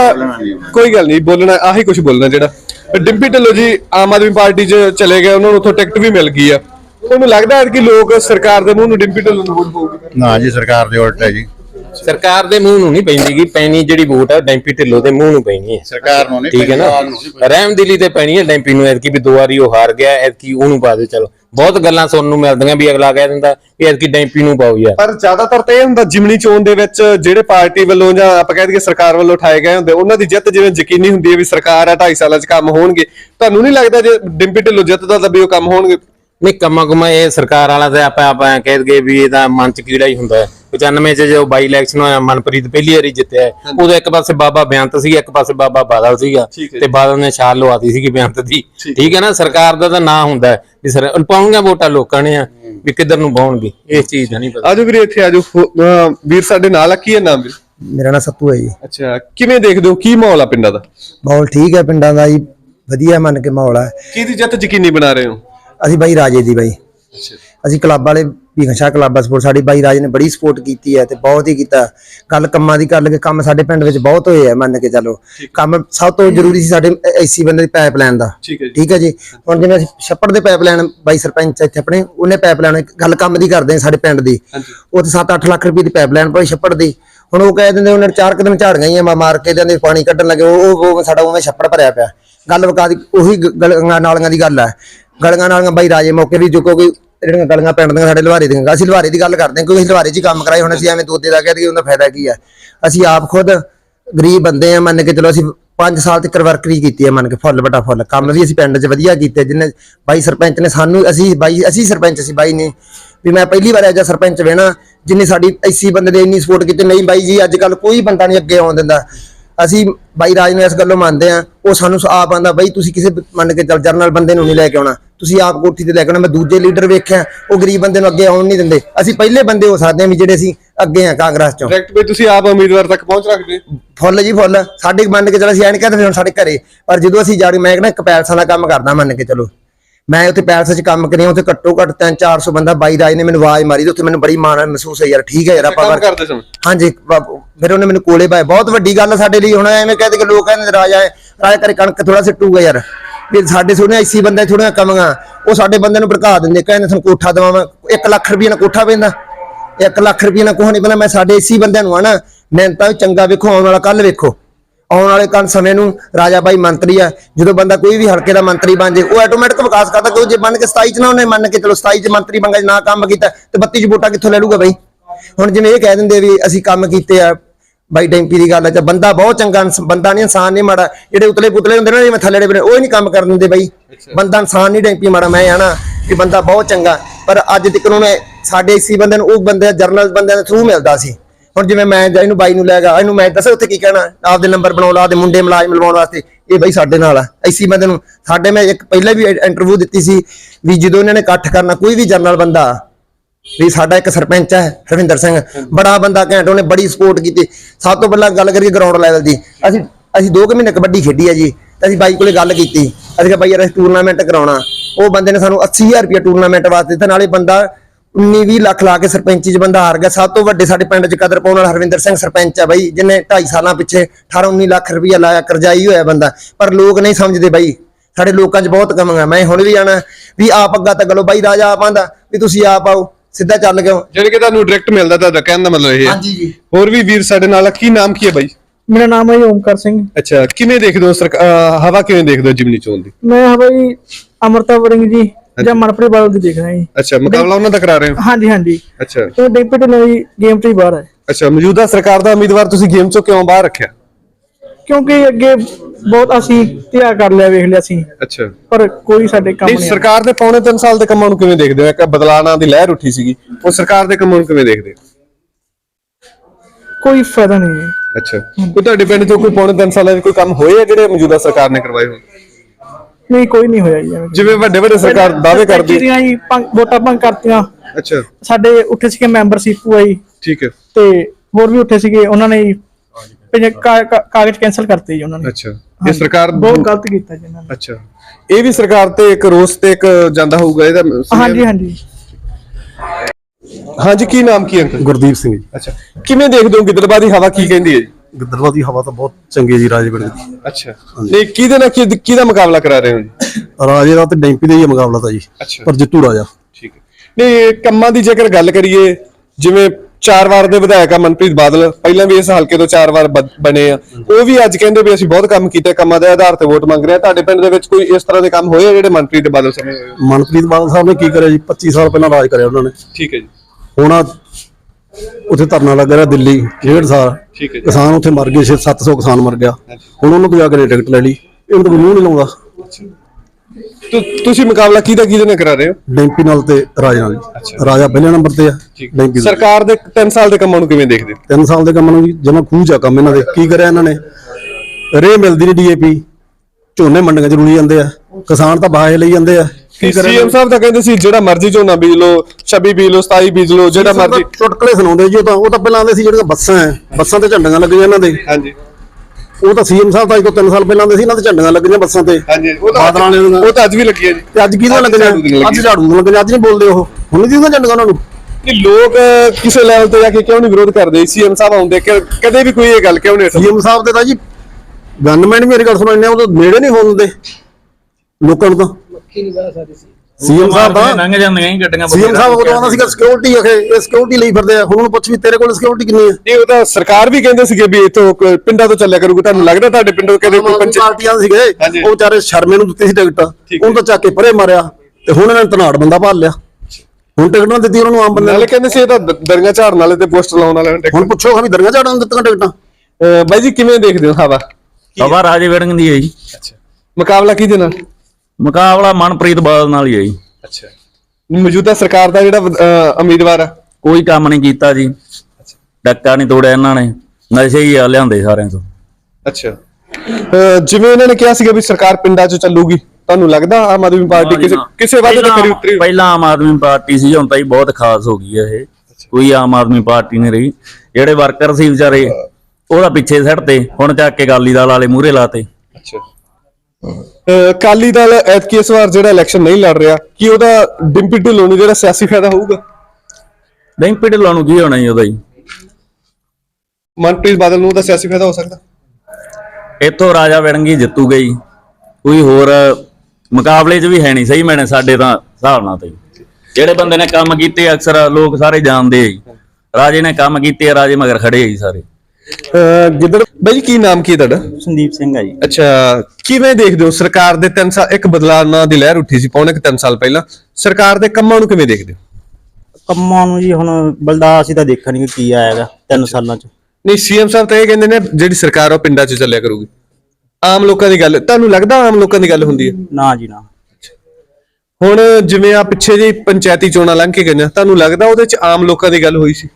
ਕੋਈ ਗੱਲ ਨਹੀਂ ਬੋਲਣਾ ਆਹੀ ਕੁਝ ਬੋਲਣਾ ਜਿਹੜਾ ਡਿੰਪੀ ਢਿੱਲੋਂ ਜੀ ਆਮ ਆਦਮੀ ਪਾਰਟੀ 'ਚ ਚਲੇ ਗਏ ਉਹਨਾਂ ਨੂੰ ਉੱਥੋਂ ਟਿਕਟ ਵੀ ਮਿਲ ਗਈ ਆ। ਤੁਹਾਨੂੰ ਲੱਗਦਾ ਹੈ ਕਿ ਲੋਕ ਸਰਕਾਰ ਦੇ ਮੂੰਹ ਨੂੰ ਡਿੰਪੀ ਢਿੱਲੋਂ ਨੂੰ ਵੋਟ ਪਾਉਗੀ ਨਾ ਜੀ ਸਰਕਾਰ ਦੇ ਉਲਟ ਹੈ ਜੀ। ਸਰਕਾਰ ਦੇ ਮੂੰਹ ਨੂੰ ਨਹੀਂ ਪੈਂਦੀਗੀ ਪੈਣੀ ਜਿਹੜੀ ਵੋਟ ਹੈ ਡੈਂਪੀ ਢਿੱਲੋਂ ਦੇ ਮੂੰਹ ਨੂੰ ਪੈਣੀ ਹੈ। ਸਰਕਾਰ ਨੂੰ ਠੀਕ ਹੈ ਨਾ? ਰਹਿਮਦਿਲੀ ਤੇ ਪੈਣੀ ਹੈ ਡੈਂਪੀ ਨੂੰ ਐਤਕੀ ਵੀ ਦੋ ਵਾਰੀ ਉਹ ਹਾਰ ਗਿਆ ਐਤਕੀ ਉਹਨੂੰ ਪਾ ਦਿਓ ਚਲੋ। ਬਹੁਤ ਗੱਲਾਂ ਸੁਣਨ ਨੂੰ ਮਿਲਦੀਆਂ ਵੀ ਅਗਲਾ ਕਹਿ ਦਿੰਦਾ ਵੀ ਐਤਕੀ ਡੈਂਪੀ ਨੂੰ ਪਾਓ ਯਾਰ। ਪਰ ਜ਼ਿਆਦਾਤਰ ਤਾਂ ਇਹ ਹੁੰਦਾ ਜਿਮਨੀ ਚੋਣ ਦੇ ਵਿੱਚ ਜਿਹੜੇ ਪਾਰਟੀ ਵੱਲੋਂ ਜਾਂ ਆਪਾਂ ਕਹਿ ਦਈਏ ਸਰਕਾਰ ਵੱਲੋਂ ਉਠਾਏ ਗਏ ਹੁੰਦੇ ਉਹਨਾਂ ਦੀ ਜਿੱਤ ਜਿਵੇਂ ਯਕੀਨੀ ਹੁੰਦੀ ਹੈ ਵੀ ਸਰਕਾਰ ਆ 2.5 ਸਾਲਾਂ 'ਚ ਕੰਮ ਹੋਣਗੇ। ਤੁਹਾਨੂੰ ਨਹੀਂ ਲੱਗਦਾ ਜੇ ਡਿੰਪੀ ਢਿੱਲੋਂ ਜਿੱਤਦਾ ਤਾਂ ਵੀ ਉਹ ਕੰਮ ਹੋਣਗੇ? ਨਹੀਂ ਕੰਮਾਂ ਕੁਮਾ ਇਹ ਸਰਕਾਰ ਵਾਲਾ ਤੇ ਆਪਾਂ ਆਪਾਂ ਕਹਿ ਦਈਏ ਵੀ ਇਹਦਾ ਮਨ ਚ ਕੀੜਾ ਹੀ ਹੁੰਦਾ ਹੈ। 95 ਚ ਜੋ ਬਾਈ ਇਲੈਕਸ਼ਨ ਹੋਇਆ ਮਨਪ੍ਰੀਤ ਪਹਿਲੀ ਵਾਰੀ ਜਿੱਤਿਆ। ਹੈ, ਉਦੋਂ ਇੱਕ ਪਾਸੇ ਬਾਬਾ ਬੇਅੰਤ ਸੀ ਇੱਕ ਪਾਸੇ ਬਾਬਾ ਬਾਦਲ ਸੀਗਾ ਠੀਕ ਹੈ ਤੇ ਬਾਦਲ ਨੇ ਛਾਲ ਲਵਾਤੀ ਸੀਗੀ ਬੇਅੰਤ ਦੀ। ਠੀਕ ਹੈ। ਨਾ ਸਰਕਾਰ ਦਾ ਤਾਂ ਨਾਂ ਹੁੰਦਾ ਹੈ ਵੀ ਸਰ ਪਾਉਣਗੇ ਵੋਟਾਂ ਲੋਕਾਂ ਨੇ ਆ ਵੀ ਕਿੱਧਰ ਨੂੰ ਪਾਉਣਗੇ ਇਸ ਚੀਜ਼ ਦਾ ਨਹੀਂ ਪਤਾ। ਆਜੋ ਵੀਰੇ ਇੱਥੇ ਆਜੋ। ਅਹ ਵੀਰ ਸਾਡੇ ਨਾਲ ਆ ਕੀ ਹੈ ਨਾਮ ਵੀਰ? ਮੇਰਾ ਨਾਮ ਸੱਤੂ ਹੈ ਜੀ। ਅੱਛਾ ਕਿਵੇਂ ਦੇਖਦੇ ਹੋ ਕੀ ਮਾਹੌਲ ਆ ਪਿੰਡਾਂ ਦਾ? ਮਾਹੌਲ ਠੀਕ ਹੈ ਪਿੰਡਾਂ ਦਾ ਜੀ ਵਧੀਆ ਮੰਨ ਕੇ ਮਾਹੌਲ ਹੈ। ਕਿਹਦੀ ਜਿੱਤ ਯਕੀਨੀ ਬਣਾ ਰਹੇ ਹੋ? ਅਸੀਂ ਬਾਈ ਰਾਜੇ ਦੀ ਬਾਈ। ਅਸੀਂ ਕਲੱਬ ਵਾਲੇ ਭੀਖਸ਼ਾ ਕਲੱਬ ਸਪੋਰਟ ਸਾਡੀ ਬਾਈ ਰਾਜੇ ਨੇ ਬੜੀ ਸਪੋਰਟ ਕੀਤੀ ਹੈ ਤੇ ਬਹੁਤ ਹੀ ਕੀਤਾ। ਗੱਲ ਕੰਮਾਂ ਦੀ ਕਰ ਲਗੇ ਕੰਮ ਸਾਡੇ ਪਿੰਡ ਵਿੱਚ ਬਹੁਤ ਹੋਏ ਆ ਮੰਨ ਕੇ ਚੱਲੋ। ਕੰਮ ਸਭ ਤੋਂ ਜ਼ਰੂਰੀ ਸੀ ਸਾਡੇ ਐਸੀ ਬੰਦੇ ਦੀ ਪਾਈਪਲਾਈਨ ਦਾ। ਠੀਕ ਹੈ ਜੀ। ਹੁਣ ਜਿਵੇਂ ਅਸੀਂ ਛੱਪੜ ਦੇ ਪਾਈਪਲਾਈਨ ਬਾਈ ਸਰਪੰਚ ਇੱਥੇ ਆਪਣੇ ਉਹਨੇ ਪਾਈਪਲਾਈਨ ਗੱਲ ਕੰਮ ਦੀ ਕਰਦੇ ਆ ਸਾਡੇ ਪਿੰਡ ਦੀ। ਉਹ ਤੇ 7-8 ਲੱਖ ਰੁਪਏ ਦੀ ਪਾਈਪਲਾਈਨ ਪਾਈ ਛੱਪੜ ਦੀ। ਹੁਣ ਉਹ ਕਹਿ ਦਿੰਦੇ ਉਹਨਾਂ ਚਾਰ ਕਦਮ ਝਾੜ ਗਈਆਂ ਮਾਰ ਕੇ ਜਾਂਦੇ ਪਾਣੀ ਕੱਢਣ ਲੱਗੇ। ਉਹ ਸਾਡਾ ਉਵੇਂ ਛੱਪੜ ਭਰਿਆ ਪਿਆ। ਗੱਲ ਵਕਾ ਦੀ ਉਹੀ ਨਾਲੀਆਂ ਦੀ ਗੱਲ ਹੈ। ਗਲੀਆਂ ਨਾਲੀਆਂ ਬਾਈ ਰਾਜੇ ਮੌਕੇ ਦੀ ਜੋ ਕਿਉਂਕਿ ਜਿਹੜੀਆਂ ਗਲੀਆਂ ਪਿੰਡ ਦੀਆਂ ਸਾਡੇ ਲਵਾਰੇ ਦੀਆਂ। ਅਸੀਂ ਲਵਾਰੇ ਦੀ ਗੱਲ ਕਰਦੇ ਹਾਂ, ਕਿਉਂਕਿ ਲਵਾਰੇ 'ਚ ਕੰਮ ਕਰਾਏ ਹੁਣ ਅਸੀਂ ਐਵੇਂ ਤੋਤੇ ਦਾ ਕਹਿ ਦਈਏ ਉਹਦਾ ਫਾਇਦਾ ਕੀ ਹੈ। ਅਸੀਂ ਆਪ ਖੁਦ ਗਰੀਬ ਬੰਦੇ ਆ ਮੰਨ ਕੇ ਚਲੋ ਅਸੀਂ 5 ਸਾਲ ਤੱਕ ਵਰਕਰੀ ਕੀਤੀ ਹੈ ਮੰਨ ਕੇ ਫੁੱਲ ਬਟਾ ਫੁੱਲ ਕੰਮ ਵੀ ਅਸੀਂ ਪਿੰਡ 'ਚ ਵਧੀਆ ਕੀਤੇ, ਜਿੰਨੇ ਬਾਈ ਸਰਪੰਚ ਨੇ ਸਾਨੂੰ, ਅਸੀਂ ਬਾਈ, ਅਸੀਂ ਸਰਪੰਚ ਸੀ ਬਾਈ ਨੇ। ਵੀ ਮੈਂ ਪਹਿਲੀ ਵਾਰ ਐਜਾ ਸਰਪੰਚ ਵੇਣਾ ਜਿੰਨੀ ਸਾਡੀ ਐਸੀ ਬੰਦੇ ਦੇ ਇੰਨੀ ਸਪੋਰਟ ਕੀਤੀ, ਨਹੀਂ ਬਾਈ ਜੀ, ਅੱਜ ਕੱਲ ਕੋਈ ਬੰਦਾ ਨਹੀਂ ਅੱਗੇ ਆਉਣ ਦਿੰਦਾ। ਅਸੀਂ ਬਾਈ ਰਾਜ ਨੂੰ ਇਸ ਗੱਲੋਂ ਮੰਨਦੇ ਆ ਉਹ ਸਾਨੂੰ ਆਪ ਆਂਦਾ ਬਾਈ ਤੁਸੀਂ ਕਿਸੇ ਮੰਨ ਕੇ ਚੱਲ ਜਰਨਲ ਬੰਦੇ ਨੂੰ ਨਹੀਂ ਲੈ ਕੇ ਆਉਣਾ। ਤੁਸੀਂ ਆਪ ਕੋਠੀ ਤੇ ਲੈ ਕੇ ਆਉਣਾ। ਮੈਂ ਦੂਜੇ ਲੀਡਰ ਵੇਖਿਆ ਉਹ ਗਰੀਬ ਬੰਦੇ ਨੂੰ ਅੱਗੇ ਆਉਣ ਨਹੀਂ ਦਿੰਦੇ। ਅਸੀਂ ਪਹਿਲੇ ਬੰਦੇ ਹੋ ਸਕਦੇ ਹਾਂ ਵੀ ਜਿਹੜੇ ਅਸੀਂ ਅੱਗੇ ਆ ਕਾਂਗਰਸ ਚੋਂ। ਡਾਇਰੈਕਟ ਵੀ ਤੁਸੀਂ ਆਪ ਉਮੀਦਵਾਰ ਤੱਕ ਪਹੁੰਚ ਰੱਖਦੇ। ਫੁੱਲ ਜੀ ਫੁੱਲ। ਸਾਡੇ ਮੰਨ ਕੇ ਚੱਲ ਅਸੀਂ ਐਨ ਕਹਿੰਦੇ ਫਿਰ ਹੁਣ ਸਾਡੇ ਘਰੇ। ਪਰ ਜਦੋਂ ਅਸੀਂ ਜਾ ਕੇ ਮੈਂ ਕਹਿੰਦਾ ਇੱਕ ਪੈਲਸਾਂ ਦਾ ਕੰਮ ਕਰਦਾ ਮੰਨ ਕੇ ਚਲੋ। ਮੈਂ ਉੱਥੇ ਪੈਲਸ 'ਚ ਕੰਮ ਕਰਿਆ ਉੱਥੇ ਘੱਟੋ ਘੱਟ 3-400 ਬੰਦਾ ਬਾਈ ਰਾਜ ਨੇ ਮੈਨੂੰ ਆਵਾਜ਼ ਮਾਰੀ ਤੇ ਉੱਥੇ ਮੈਨੂੰ ਬੜੀ ਮਾਣ ਮਹਿਸੂਸ ਹੋਈ ਯਾਰ ਠੀਕ ਹੈ ਯਾਰ ਆਪਾਂ ਕੰਮ ਕਰਦੇ ਸਮੇਂ? ਹਾਂਜੀ ਫਿਰ ਉਹਨੇ ਮੈਨੂੰ ਕੋਲੇ ਪਾਇਆ। ਬਹੁਤ ਵੱਡੀ ਗੱਲ ਸਾਡੇ ਲਈ ਹੁਣ ਐਵੇਂ ਕਹਿੰਦੇ ਕਿ ਲੋਕ ਕਹਿੰਦੇ ਰਾਜਾ ਹੈ ਰਾਜਾ ਕਰੇ ਕਣਕ ਥੋੜਾ ਸਿੱਟੂਗਾ ਯਾਰ। ਵੀ ਸਾਡੇ ਸੋਹਣੇ ਐਸੀ ਬੰਦੇ ਥੋੜੀਆਂ ਕਮੀਆਂ ਉਹ ਸਾਡੇ ਬੰਦੇ ਨੂੰ ਭੜਕਾ ਦਿੰਦੇ ਕਹਿੰਦੇ ਤੁਹਾਨੂੰ ਕੋਠਾ ਦਵਾਵਾਂ 1 ਲੱਖ ਰੁਪਏ ਨਾਲ ਕੋਠਾ ਪੈਂਦਾ। 1 ਲੱਖ ਰੁਪਏ ਨਾਲ ਕੋਹ ਨਹੀਂ ਪੈਂਦਾ ਮੈਂ ਸਾਡੇ ਐਸੀ ਬੰਦਿਆਂ ਨੂੰ ਆ ਨਾ ਮਿਹਨਤਾਂ ਵੀ ਚੰਗਾ ਵੇਖੋ ਆਉਣ ਵਾਲਾ ਕੱਲ ਵੇਖੋ। ਆਉਣ ਵਾਲੇ ਕੱਲ ਸਮੇਂ ਨੂੰ ਰਾਜਾ ਭਾਈ ਮੰਤਰੀ ਆ ਜਦੋਂ ਬੰਦਾ ਕੋਈ ਵੀ ਹਲਕੇ ਦਾ ਮੰਤਰੀ ਬਣ ਜੇ ਉਹ ਆਟੋਮੈਟਿਕ ਵਿਕਾਸ ਕਰਦਾ ਕਿਉਂ ਜੇ ਬਣ ਕੇ 27 ਚ ਨਾ ਉਹਨੇ ਮੰਨ ਕੇ ਚਲੋ 27 ਚ ਮੰਤਰੀ ਬੰਗਾ ਨਾ ਕੰਮ ਕੀਤਾ ਤੇ 32 ਚ ਵੋਟਾਂ ਕਿੱਥੋਂ ਲੈ ਲੂਗਾ ਬਈ? ਹੁਣ ਜਿਵੇਂ ਇਹ ਕਹਿ ਦਿੰਦੇ ਵੀ ਅਸੀਂ ਕੰਮ ਕੀਤੇ ਆ ਬਾਈ ਡੈਂਪੀ ਦੀ ਗੱਲ ਹੈ ਚ ਬੰਦਾ ਬਹੁਤ ਚੰਗਾ ਬੰਦਾ ਨਹੀਂ ਇਨਸਾਨ ਨਹੀਂ ਮਾੜਾ ਜਿਹੜੇ ਉਤਲੇ ਪੁਤਲੇ ਹੁੰਦੇ ਨੇ ਜਿਵੇਂ ਥੱਲੇ ਦੇ ਉਹ ਹੀ ਨਹੀਂ ਕੰਮ ਕਰਨ ਦਿੰਦੇ ਬਾਈ। ਬੰਦਾ ਇਨਸਾਨ ਨਹੀਂ ਡੈਂਪੀ ਮਾੜਾ ਮੈਂ ਆਣਾ ਕਿ ਬੰਦਾ ਬਹੁਤ ਚੰਗਾ ਪਰ ਅੱਜ ਤੱਕ ਉਹਨੇ ਸਾਡੇ ਇਸੀ ਬੰਦੇ ਨੂੰ ਉਹ ਬੰਦੇ ਜਰਨਲ ਬੰਦਿਆਂ ਦੇ ਥਰੂ ਮਿਲਦਾ ਸੀ। ਹੁਣ ਜਿਵੇਂ ਮੈਂ ਇਹਨੂੰ ਬਾਈ ਨੂੰ ਲੈ ਗਿਆ, ਇਹਨੂੰ ਮੈਂ ਦੱਸਿਆ ਉੱਥੇ ਕੀ ਕਹਿਣਾ, ਆਪਦੇ ਨੰਬਰ ਬਣਾਉਣ ਆਪਦੇ ਮੁੰਡੇ ਮੁਲਾਜ਼ਮ ਲਵਾਉਣ ਵਾਸਤੇ। ਇਹ ਬਾਈ ਸਾਡੇ ਨਾਲ ਆ। ਐਸੀ ਬੰਦੇ ਨੂੰ ਸਾਡੇ ਮੈਂ ਇੱਕ ਪਹਿਲਾਂ ਵੀ ਇੰਟਰਵਿਊ ਦਿੱਤੀ ਸੀ ਵੀ ਜਦੋਂ ਇਹਨਾਂ ਨੇ ਇਕੱਠ ਕਰਨਾ, ਕੋਈ ਵੀ ਜਰਨਲ ਬੰਦਾ, ਵੀ ਸਾਡਾ ਇੱਕ ਸਰਪੰਚ ਹੈ ਰਵਿੰਦਰ ਸਿੰਘ। ਬੜਾ ਬੰਦਾ ਘੈਂਟ, ਉਹਨੇ ਬੜੀ ਸਪੋਰਟ ਕੀਤੀ। ਸਭ ਤੋਂ ਪਹਿਲਾਂ ਗੱਲ ਕਰੀਏ ਗਰਾਊਂਡ ਲੈਵਲ ਦੀ। ਅਸੀਂ ਅਸੀਂ 2 ਮਹੀਨੇ ਕਬੱਡੀ ਖੇਡੀ ਹੈ ਜੀ। ਤੇ ਅਸੀਂ ਬਾਈ ਕੋਲੇ ਗੱਲ ਕੀਤੀ। ਅਸੀਂ ਕਿਹਾ, ਬਾਈ ਯਾਰ, ਅਸੀਂ ਟੂਰਨਾਮੈਂਟ ਕਰਾਉਣਾ। ਉਹ ਬੰਦੇ ਨੇ ਸਾਨੂੰ 80000 ਰੁਪਏ ਟੂਰਨਾਮੈਂਟ ਵਾਸਤੇ ਦਿੱਤਾ। ਨਾਲੇ ਬੰਦਾ 19 ਲੱਖ ਲਾ ਕੇ ਸਰਪੰਚੀ ਚ ਬੰਦਾ ਹਾਰ ਗਿਆ। ਸਭ ਤੋਂ ਵੱਡੇ ਸਾਡੇ ਪਿੰਡ ਚ ਕਦਰ ਪਾਉਣ ਵਾਲਾ ਹਰਵਿੰਦਰ ਸਿੰਘ ਸਰਪੰਚ ਆ ਬਾਈ ਜਿਹਨੇ 2.5 ਸਾਲਾਂ ਪਿੱਛੇ 18 19 ਲੱਖ ਰੁਪਇਆ ਲਾਇਆ ਕਰਜ਼ਾਈ ਹੋਇਆ ਬੰਦਾ। ਪਰ ਲੋਕ ਨਹੀਂ ਸਮਝਦੇ ਬਾਈ ਸਾਡੇ ਲੋਕਾਂ 'ਚ ਬਹੁਤ ਕਮੀਆਂ ਮੈਂ ਹੁਣ ਵੀ ਆਣਾ ਵੀ ਆਪ ਅੱਗਾ ਤੱਕ ਲੋ ਬਾਈ ਰਾਜਾ ਆਪ ਆਂਦਾ ਵੀ ਤੁਸੀਂ ਆਪ ਆਓ ਸਿੱਧਾ ਚੱਲ ਗਿਓ ਜਿਹੜੇ ਕਿ ਤੁਹਾਨੂੰ ਡਾਇਰੈਕਟ ਮਿਲਦਾ ਤੁਹਾਡਾ ਕਹਿਣ ਦਾ ਮਤਲਬ ਇਹ ਹੈ। ਹਾਂਜੀ ਜੀ। ਹੋਰ ਵੀ ਵੀਰ ਸਾਡੇ ਨਾਲ ਆ। ਕੀ ਨਾਮ ਕੀ ਹੈ ਬਾਈ? ਮੇਰਾ ਨਾਮ ਹੈ ਜੀ ਓਮਕਾਰ ਸਿੰਘ। ਅੱਛਾ ਕਿਵੇਂ ਦੇਖਦੇ ਹੋ ਸਰਕ- ਅਹ ਹਵਾ ਕਿਵੇਂ ਦੇਖਦੇ ਹੋ ਜਿਮਨੀ ਚੋਣ ਦੀ ਮੈਂ ਹਾਂ ਬਈ ਅਮਰਤਾ ਵੜਿੰਗ ਜੀ। ਜਾਂ ਮਨਪ੍ਰੀਤ ਬਾਦਲ ਦੀ ਦੇਖ ਰਿਹਾ ਜੀ। ਅੱਛਾ ਮੁਕਾਬਲਾ ਉਹਨਾਂ ਦਾ ਕਰਾ ਰਹੇ ਹੋ? ਹਾਂਜੀ ਹਾਂਜੀ। ਅੱਛਾ। ਉਹ ਡਿਪਟੀ ਢਿੱਲੋਂ ਜੀ ਗੇਮ ਤੋਂ ਹੀ ਬਾਹਰ ਹੈ ਅੱਛਾ ਮੌਜੂਦਾ ਸਰਕਾਰ ਦਾ ਉਮੀਦਵਾਰ ਤੁਸੀਂ ਗੇਮ ਚੋਂ ਕਿਉਂ ਬਾਹਰ ਰੱਖਿਆ? ਕਿਉਂਕਿ ਅੱਗੇ ਬਹੁਤ ਅਸੀਂ ਧਿਆ ਕਰ ਲਿਆ ਵੇਖ ਲਿਆ ਸੀ। ਅੱਛਾ। ਪਰ ਕੋਈ ਸਾਡੇ ਕੰਮ ਨਹੀਂ ਨਹੀਂ। ਸਰਕਾਰ ਦੇ ਪੌਣੇ 3 ਸਾਲ ਦੇ ਕੰਮਾਂ ਨੂੰ ਕਿਵੇਂ ਦੇਖਦੇ ਹੋ? ਇੱਕ ਬਦਲਾਅ ਦੀ ਲਹਿਰ ਉੱਠੀ ਸੀਗੀ। ਉਹ ਸਰਕਾਰ ਦੇ ਕੰਮਾਂ ਨੂੰ ਕਿਵੇਂ ਦੇਖਦੇ ਹੋ? ਕੋਈ ਫਾਇਦਾ ਨਹੀਂ ਅੱਛਾ। ਕੋਈ ਤੁਹਾਡੇ ਪਿੰਡ ਚੋਂ ਕੋਈ ਪੌਣੇ 3 ਸਾਲਾਂ ਦੇ ਕੋਈ ਕੰਮ ਹੋਏ ਆ ਜਿਹੜੇ ਮੌਜੂਦਾ ਸਰਕਾਰ ਨੇ ਕਰਵਾਏ ਹੋਣ? ਨਹੀਂ ਕੋਈ ਨਹੀਂ ਹੋਇਆ ਜੀ ਐਵੇਂ। ਜਿਵੇਂ ਵੱਡੇ ਵੱਡੇ ਸਰਕਾਰ ਦਾਅਵੇ ਕਰਦੀ ਜਿਹੜੀਆਂ ਜੀ ਭੰਗ- ਵੋਟਾਂ ਭੰਗ ਕਰਤੀਆਂ। ਅੱਛਾ। ਸਾਡੇ ਉੱਠੇ ਸੀਗੇ ਮੈਂਬਰ ਸੀ ਭੂਆ ਜੀ। ਠੀਕ ਹੈ। ਤੇ ਹੋਰ ਵੀ ਉੱਠੇ ਸੀਗੇ ਉਹਨਾਂ ਨੇ ਜੀ ਕਾ- ਕਾ- ਕਾਗਜ਼ ਕੈਨਸਲ ਕਰਤੇ ਜੀ ਉਹਨਾਂ ਨੇ। ਅੱਛਾ। ਇਹ ਸਰਕਾਰ ਬਹੁਤ ਗਲਤ ਕੀਤਾ ਜੀ ਇਹਨਾਂ ਨੇ। ਅੱਛਾ। ਇਹ ਵੀ ਸਰਕਾਰ ਤੇ ਇੱਕ ਰੋਸ ਤੇ ਇੱਕ ਜਾਂਦਾ ਹੋਊਗਾ ਇਹਦਾ ਹਾਂਜੀ ਹਾਂਜੀ। ਹਾਂਜੀ ਕੀ ਨਾਮ ਕੀ ਅੰਕਲ ਗੁਰਦੀਪ ਸਿੰਘ ਜੀ। ਅੱਛਾ। ਕਿਵੇਂ ਦੇਖਦੇ ਹੋ ਗਿੱਦੜਬਾਹ ਦੀ ਹਵਾ ਕੀ ਕਹਿੰਦੀ ਹੈ ਜੀ? ਗਿੱਦੜਵਾ ਦੀ ਹਵਾ ਤਾਂ ਬਹੁਤ ਚੰਗੀ ਜੀ ਰਾਜਗੜ੍ਹ ਦੀ। ਅੱਛਾ। ਨਹੀਂ ਕਿਹਦੇ ਨਾਲ ਕਿਹਦ- ਕਿਹਦਾ ਮੁਕਾਬਲਾ ਕਰਾ ਰਹੇ ਹੋ ਜੀ? ਰਾਜੇ ਦਾ ਤੇ ਡੈਂਪੀ ਦਾ ਹੀ ਮੁਕਾਬਲਾ ਤਾਂ ਜੀ ਅੱਛਾ। ਪਰ ਜਿੱਤੂ ਰਾਜਾ। ਠੀਕ ਹੈ। ਨਹੀਂ ਕੰਮਾਂ ਦੀ ਜੇਕਰ ਗੱਲ ਕਰੀਏ ਜਿਵੇਂ ਚਾਰ ਵਾਰ ਦੇ ਵਿਧਾਇਕ ਆ ਮਨਪ੍ਰੀਤ ਬਾਦਲ ਪਹਿਲਾਂ ਵੀ ਇਸ ਹਲਕੇ ਤੋਂ ਚਾਰ ਵਾਰ ਬ- ਬਣੇ ਆ। ਉਹ ਵੀ ਅੱਜ ਕਹਿੰਦੇ ਵੀ ਅਸੀਂ ਬਹੁਤ ਕੰਮ ਕੀਤੇ ਕੰਮਾਂ ਦੇ ਆਧਾਰ ਤੇ ਵੋਟ ਮੰਗ ਰਹੇ ਆ। ਤੁਹਾਡੇ ਪਿੰਡ ਦੇ ਵਿੱਚ ਕੋਈ ਇਸ ਤਰ੍ਹਾਂ ਦੇ ਕੰਮ ਹੋਏ ਆ ਜਿਹੜੇ ਮਨਪ੍ਰੀਤ ਬਾਦਲ ਸਮੇਂ ਹੋਏ? ਮਨਪ੍ਰੀਤ ਬਾਦਲ ਸਾਹਿਬ ਨੇ ਕੀ ਕਰਿਆ ਜੀ? 25 ਸਾਲ ਪਹਿਲਾਂ ਰਾਜ ਕਰਿਆ ਉਹਨਾਂ ਨੇ। ਠੀਕ ਹੈ ਜੀ। ਹੁਣ ਉੱਥੇ ਧਰਨਾ ਲੱਗ ਰਿਹਾ ਦਿੱਲੀ ਡੇਢ ਸਾਲ। ਠੀਕ ਹੈ ਜੀ। ਕਿਸਾਨ ਉੱਥੇ ਮਰ ਗਏ 700 ਕਿਸਾਨ ਮਰ ਗਿਆ। ਹੁਣ ਉਹਨੂੰ ਜਾ ਕੇ ਟਿਕਟ ਲੈ ਲਈ। ਇਹਨੂੰ ਤਾਂ ਕੋਈ ਮੂੰਹ ਨਹੀਂ ਲਾਉਂਦਾ। ਤੁ- ਤੁਸੀਂ ਮੁਕਾਬਲਾ ਕਿਹਦਾ ਕਿਹਦੇ ਨਾਲ ਕਰਾ ਰਹੇ ਹੋ? ਡੈਂਪੀ ਨਾਲ ਤੇ ਰਾਜੇ ਨਾਲ ਜੀ। ਰਾਜਾ ਪਹਿਲੇ ਨੰਬਰ ਤੇ ਆ ਡੈਂਪੀ ਦਾ ਸਰਕਾਰ ਦੇ 3 ਸਾਲ ਦੇ ਕੰਮਾਂ ਨੂੰ ਕਿਵੇਂ ਦੇਖਦੇ ਹੋ? 3 ਸਾਲ ਦੇ ਕੰਮ ਨੂੰ ਜੀ ਜਮਾ ਖੂਜ ਆ ਕੰਮ ਇਹਨਾਂ ਦੇ ਕੀ ਕਰਿਆ ਇਹਨਾਂ ਨੇ? ਰੇ ਮਿਲਦੀ ਨਹੀਂ ਡੀਏਪੀ ਝੋਨੇ ਮੰਡੀਆਂ ਚ ਰੁਲੀ ਜਾਂਦੇ ਆ। ਕਿਸਾਨ ਤਾਂ ਬਾਹੇ ਲਈ ਜਾਂਦੇ ਆ। ਕੀ ਕਰਿਆ ਸੀਐਮ ਸਾਹਿਬ ਤਾਂ ਕਹਿੰਦੇ ਸੀ ਜਿਹੜਾ ਮਰਜ਼ੀ ਝੋਨਾ ਬੀਜ ਲਓ 26 ਬੀਜ ਲਓ 27 ਬੀਜ ਲਓ ਜਿਹੜਾ ਮਰਜ਼ੀ ਚੁਟਕਲੇ ਸੁਣਾਉਂਦੇ ਜੀ ਉਹ ਤਾਂ ਉਹ ਤਾਂ ਪਹਿਲਾਂ ਆਉਂਦੇ ਸੀ ਜਿਹੜੀਆਂ ਬੱਸਾਂ ਐ ਬੱਸਾਂ ਤੇ ਝੰਡੀਆਂ ਲੱਗੀਆਂ ਇਹਨਾਂ ਦੇ। ਹਾਂਜੀ। ਉਹ ਤਾਂ ਸੀਐਮ ਸਾਹਿਬ ਤਾਂ ਅੱਜ ਤੋਂ 3 ਸਾਲ ਪਹਿਲਾਂ ਆਉਂਦੇ ਸੀ ਇਹਨਾਂ ਤੇ ਝੰਡੀਆਂ ਲੱਗੀਆਂ ਬੱਸਾਂ ਤੇ। ਹਾਂਜੀ ਉਹ ਬਾਦਲਾਂ ਤਾਂ ਅੱਜ ਵੀ ਲੱਗੀ ਹੈ ਜੀ। ਤੇ ਅੱਜ ਕਿਹਦੇ ਲੱਗੀਆਂ? ਅੱਜ ਝਾੜੂ ਦੀਆਂ ਲੱਗੀਆਂ ਅੱਜ ਨਹੀਂ ਬੋਲਦੇ ਉਹ। ਹੁਣ ਨਹੀਂ ਦਿੰਦਾ ਝੰਡੀਆਂ ਉਹਨਾਂ ਨੂੰ? ਕਿ ਲੋਕ ਕਿਸੇ ਲੈਵਲ ਤੇ ਜਾ ਕੇ ਕਿਉਂ ਨਹੀਂ ਵਿਰੋਧ ਕਰਦੇ? ਸੀਐਮ ਸਾਹਿਬ ਆਉਂਦੇ ਕਿ ਕਦੇ ਵੀ ਕੋਈ ਇਹ ਗੱਲ ਕਿਉਂ ਨਹੀਂ? ਸੀਐਮ ਸਾਹਿਬ ਦੇ ਤਾਂ ਜੀ ਗਨਮੈਨ ਮੇਰੀ ਗੱਲ ਸੁਣੋ ਇੰਨੇ ਉਹ ਨੇੜੇ ਨਹੀਂ ਹੋਣ ਦਿੰਦੇ। ਲੋਕਾਂ ਨੂੰ ਤਾਂ। ਸੀਐਮ ਸਾਹਿਬ ਤਾਂ ਲੰਘ ਜਾਂਦੀਆਂ ਹੀ ਗੱਡੀਆਂ ਸੀਐਮ ਸਾਹਿਬ ਉਦੋਂ ਆਉਂਦਾ ਸੀਗਾ ਸਿਕਿਉਰਿਟੀ ਅਖੇ ਇਹ ਸਿਕਿਉਰਿਟੀ ਲਈ ਫਿਰਦੇ ਆ। ਹੁਣ ਉਹਨੂੰ ਪੁੱਛ ਵੀ ਤੇਰੇ ਕੋਲ ਸਿਕਿਉਰਿਟੀ ਕਿੰਨੀ ਹੈ ਇਹ ਉਹ ਤਾਂ ਸਰਕਾਰ ਵੀ ਕਹਿੰਦੇ ਸੀਗੇ ਵੀ ਇਥੋਂ ਪਿੰਡਾਂ ਤੋਂ ਚੱਲਿਆ ਕਰੂਗਾ। ਤੁਹਾਨੂੰ ਲੱਗਦਾ ਤੁਹਾਡੇ ਪਿੰਡੋਂ ਕਦੇ ਕੋਈ ਪੰਚ ਪਾਰਟੀਆਂ ਸੀਗੇ। ਉਹ ਵਿਚਾਰੇ ਸ਼ਰਮੇ ਨੂੰ ਦਿੱਤੀ ਸੀ ਟਿਕਟ। ਉਹਨੂੰ ਤਾਂ ਚੱਕ ਕੇ ਪਰੇ ਮਾਰਿਆ ਤੇ ਹੁਣ ਇਹਨਾਂ ਨੇ ਧਨਾੜ ਬੰਦਾ ਭਾਲ ਲਿਆ। ਹੁਣ ਟਿਕਟ ਦਿੱਤੀ ਉਹਨਾਂ ਨੂੰ ਆਮ ਬੰਦੇ ਨਾਲੇ ਨੇ ਕਹਿੰਦੇ ਸੀ ਇਹ ਤਾਂ ਦ- ਦਰੀਆਂ ਝਾੜਨ ਵਾਲੇ ਤੇ ਪੋਸਟਰ ਲਾਉਣ ਵਾਲੇ ਨੇ ਹੁਣ ਪੁੱਛੋ ਵੀ ਦਰੀਆਂ ਝਾੜਨ ਦਿੱਤੀਆਂ ਟਿਕਟਾਂ। ਬਾਈ ਜੀ ਕਿਵੇਂ ਦੇਖਦੇ ਹੋ ਹਵਾ ਹਵਾ ਰਾਜੇ ਵੜਿੰਗ ਦੀ ਹੈ ਜੀ। ਮੁਕਾਬਲਾ ਕਿਹਦੇ ਨਾਲ ਮੁਕਾਬਲਾ ਮਨਪ੍ਰੀਤ ਬਾਦਲ ਨਾਲ ਹੀ ਹੈ ਜੀ। ਅੱਛਾ। ਮੌਜੂਦਾ ਸਰਕਾਰ ਦਾ ਜਿਹੜਾ ਅਹ, ਉਮੀਦਵਾਰ ਆ? ਕੋਈ ਕੰਮ ਨਹੀਂ ਕੀਤਾ ਜੀ। ਡੱਕਾ ਨਹੀਂ ਤੋੜਿਆ ਇਹਨਾਂ ਨੇ। ਨਸ਼ੇ ਹੀ ਆ ਲਿਆਂਦੇ ਸਾਰਿਆਂ ਤੋਂ। ਅੱਛਾ। ਅਹ, ਜਿਵੇਂ ਇਹਨਾਂ ਨੇ ਕਿਹਾ ਸੀਗਾ ਵੀ ਸਰਕਾਰ ਪਿੰਡਾਂ 'ਚ ਚੱਲੂਗੀ ਤੁਹਾਨੂੰ ਲੱਗਦਾ ਆਮ ਆਦਮੀ ਪਾਰਟੀ ਕਿਸੇ ਕਿਸੇ ਵਾਅਦੇ ਤੇ ਖਰੀ ਉਤਰੀ ਪਹਿਲਾਂ ਆਮ ਆਦਮੀ ਪਾਰਟੀ ਸੀ ਹੁਣ ਤਾਂ ਜੀ ਬਹੁਤ ਖਾਸ ਹੋ ਗਈ ਹੈ ਇਹ। ਕੋਈ ਆਮ ਆਦਮੀ ਪਾਰਟੀ ਨਹੀਂ ਰਹੀ। ਜਿਹੜੇ ਵਰਕਰ ਸੀ ਵਿਚਾਰੇ ਉਹਦਾ ਪਿੱਛੇ ਸੱਟਤੇ ਹੁਣ ਚੱਕ ਕੇ ਗਾਲੀ ਦਲ ਵਾਲੇ ਮੂਹਰੇ ਲਾਤੇ। ਅੱਛਾ। ਅਕਾਲੀ ਦਲ ਐਤਕੀ ਇਸ ਵਾਰ ਜਿਹੜਾ ਇਲੈਕਸ਼ਨ ਨਹੀਂ ਲੜ ਰਿਹਾ ਕੀ ਉਹਦਾ ਡਿੰਪੀ ਢਿੱਲੋਂ ਨੂੰ ਜਿਹੜਾ ਸਿਆਸੀ ਫਾਇਦਾ ਹੋਊਗਾ? ਨਹੀਂ ਢਿੱਲੋਂ ਨੂੰ ਕੀ ਹੋਣਾ ਜੀ ਉਹਦਾ ਜੀ? ਮਨਪ੍ਰੀਤ ਬਾਦਲ ਨੂੰ ਉਹਦਾ ਸਿਆਸੀ ਫਾਇਦਾ ਹੋ ਸਕਦਾ? ਇੱਥੋਂ ਰਾਜਾ ਵੜਿੰਗੀ ਜਿੱਤੂ ਗਈ ਕੋਈ ਹੋਰ ਮੁਕਾਬਲੇ 'ਚ ਵੀ ਹੈ ਨਹੀਂ ਸਹੀ ਮੈਨੇ ਸਾਡੇ ਤਾਂ ਹਿਸਾਬ ਨਾਲ ਤਾਂ। ਜਿਹੜੇ ਬੰਦੇ ਨੇ ਕੰਮ ਕੀਤੇ ਅਕਸਰ ਲੋਕ ਸਾਰੇ ਜਾਣਦੇ ਆ ਰਾਜੇ ਨੇ ਕੰਮ ਕੀਤੇ ਰਾਜੇ ਮਗਰ ਖੜੇ ਆ ਜੀ ਸਾਰੇ। ਗਿੱਦੜ ਬਾਈ ਜੀ, ਕੀ ਨਾਮ ਕੀ ਹੈ ਤੁਹਾਡਾ? ਸੰਦੀਪ ਸਿੰਘ ਆ ਜੀ। ਅੱਛਾ ਕਿਵੇਂ ਦੇਖਦੇ ਹੋ? ਸਰਕਾਰ ਦੇ 3 ਸਾਲ ਇੱਕ ਬਦਲਾਅ ਦੀ ਲਹਿਰ ਉੱਠੀ ਸੀ ਪੌਣੇ 3 ਸਾਲ ਪਹਿਲਾਂ। ਸਰਕਾਰ ਦੇ ਕੰਮਾਂ ਨੂੰ ਕਿਵੇਂ ਦੇਖਦੇ ਹੋ? ਕੰਮਾਂ ਨੂੰ ਜੀ ਹੁਣ ਬਲਦਾ ਅਸੀਂ ਤਾਂ ਨਹੀਂ ਕੀ ਆਏਗਾ ਤਿੰਨ ਸਾਲਾਂ ਚ। ਨਹੀਂ ਸੀਐਮ ਸਾਹਿਬ ਤਾਂ ਇਹ ਕਹਿੰਦੇ ਨੇ ਜਿਹੜੀ ਸਰਕਾਰ ਉਹ ਪਿੰਡਾਂ 'ਚ ਚੱਲਿਆ ਕਰੂਗੀ। ਆਮ ਲੋਕਾਂ ਦੀ ਗੱਲ ਤੁਹਾਨੂੰ ਲੱਗਦਾ ਆਮ ਲੋਕਾਂ ਦੀ ਗੱਲ ਹੁੰਦੀ ਹੈ? ਨਾ ਜੀ ਨਾ। ਹੁਣ ਜਿਵੇਂ ਆ ਪਿੱਛੇ ਜੀ ਪੰਚਾਇਤੀ ਚੋਣਾਂ ਲੰਘ ਕੇ ਗਈਆਂ ਤੁਹਾਨੂੰ ਲੱਗਦਾ ਉਹਦੇ 'ਚ ਆਮ ਲੋਕਾਂ ਦੀ ਗੱਲ ਹੋਈ ਸੀ?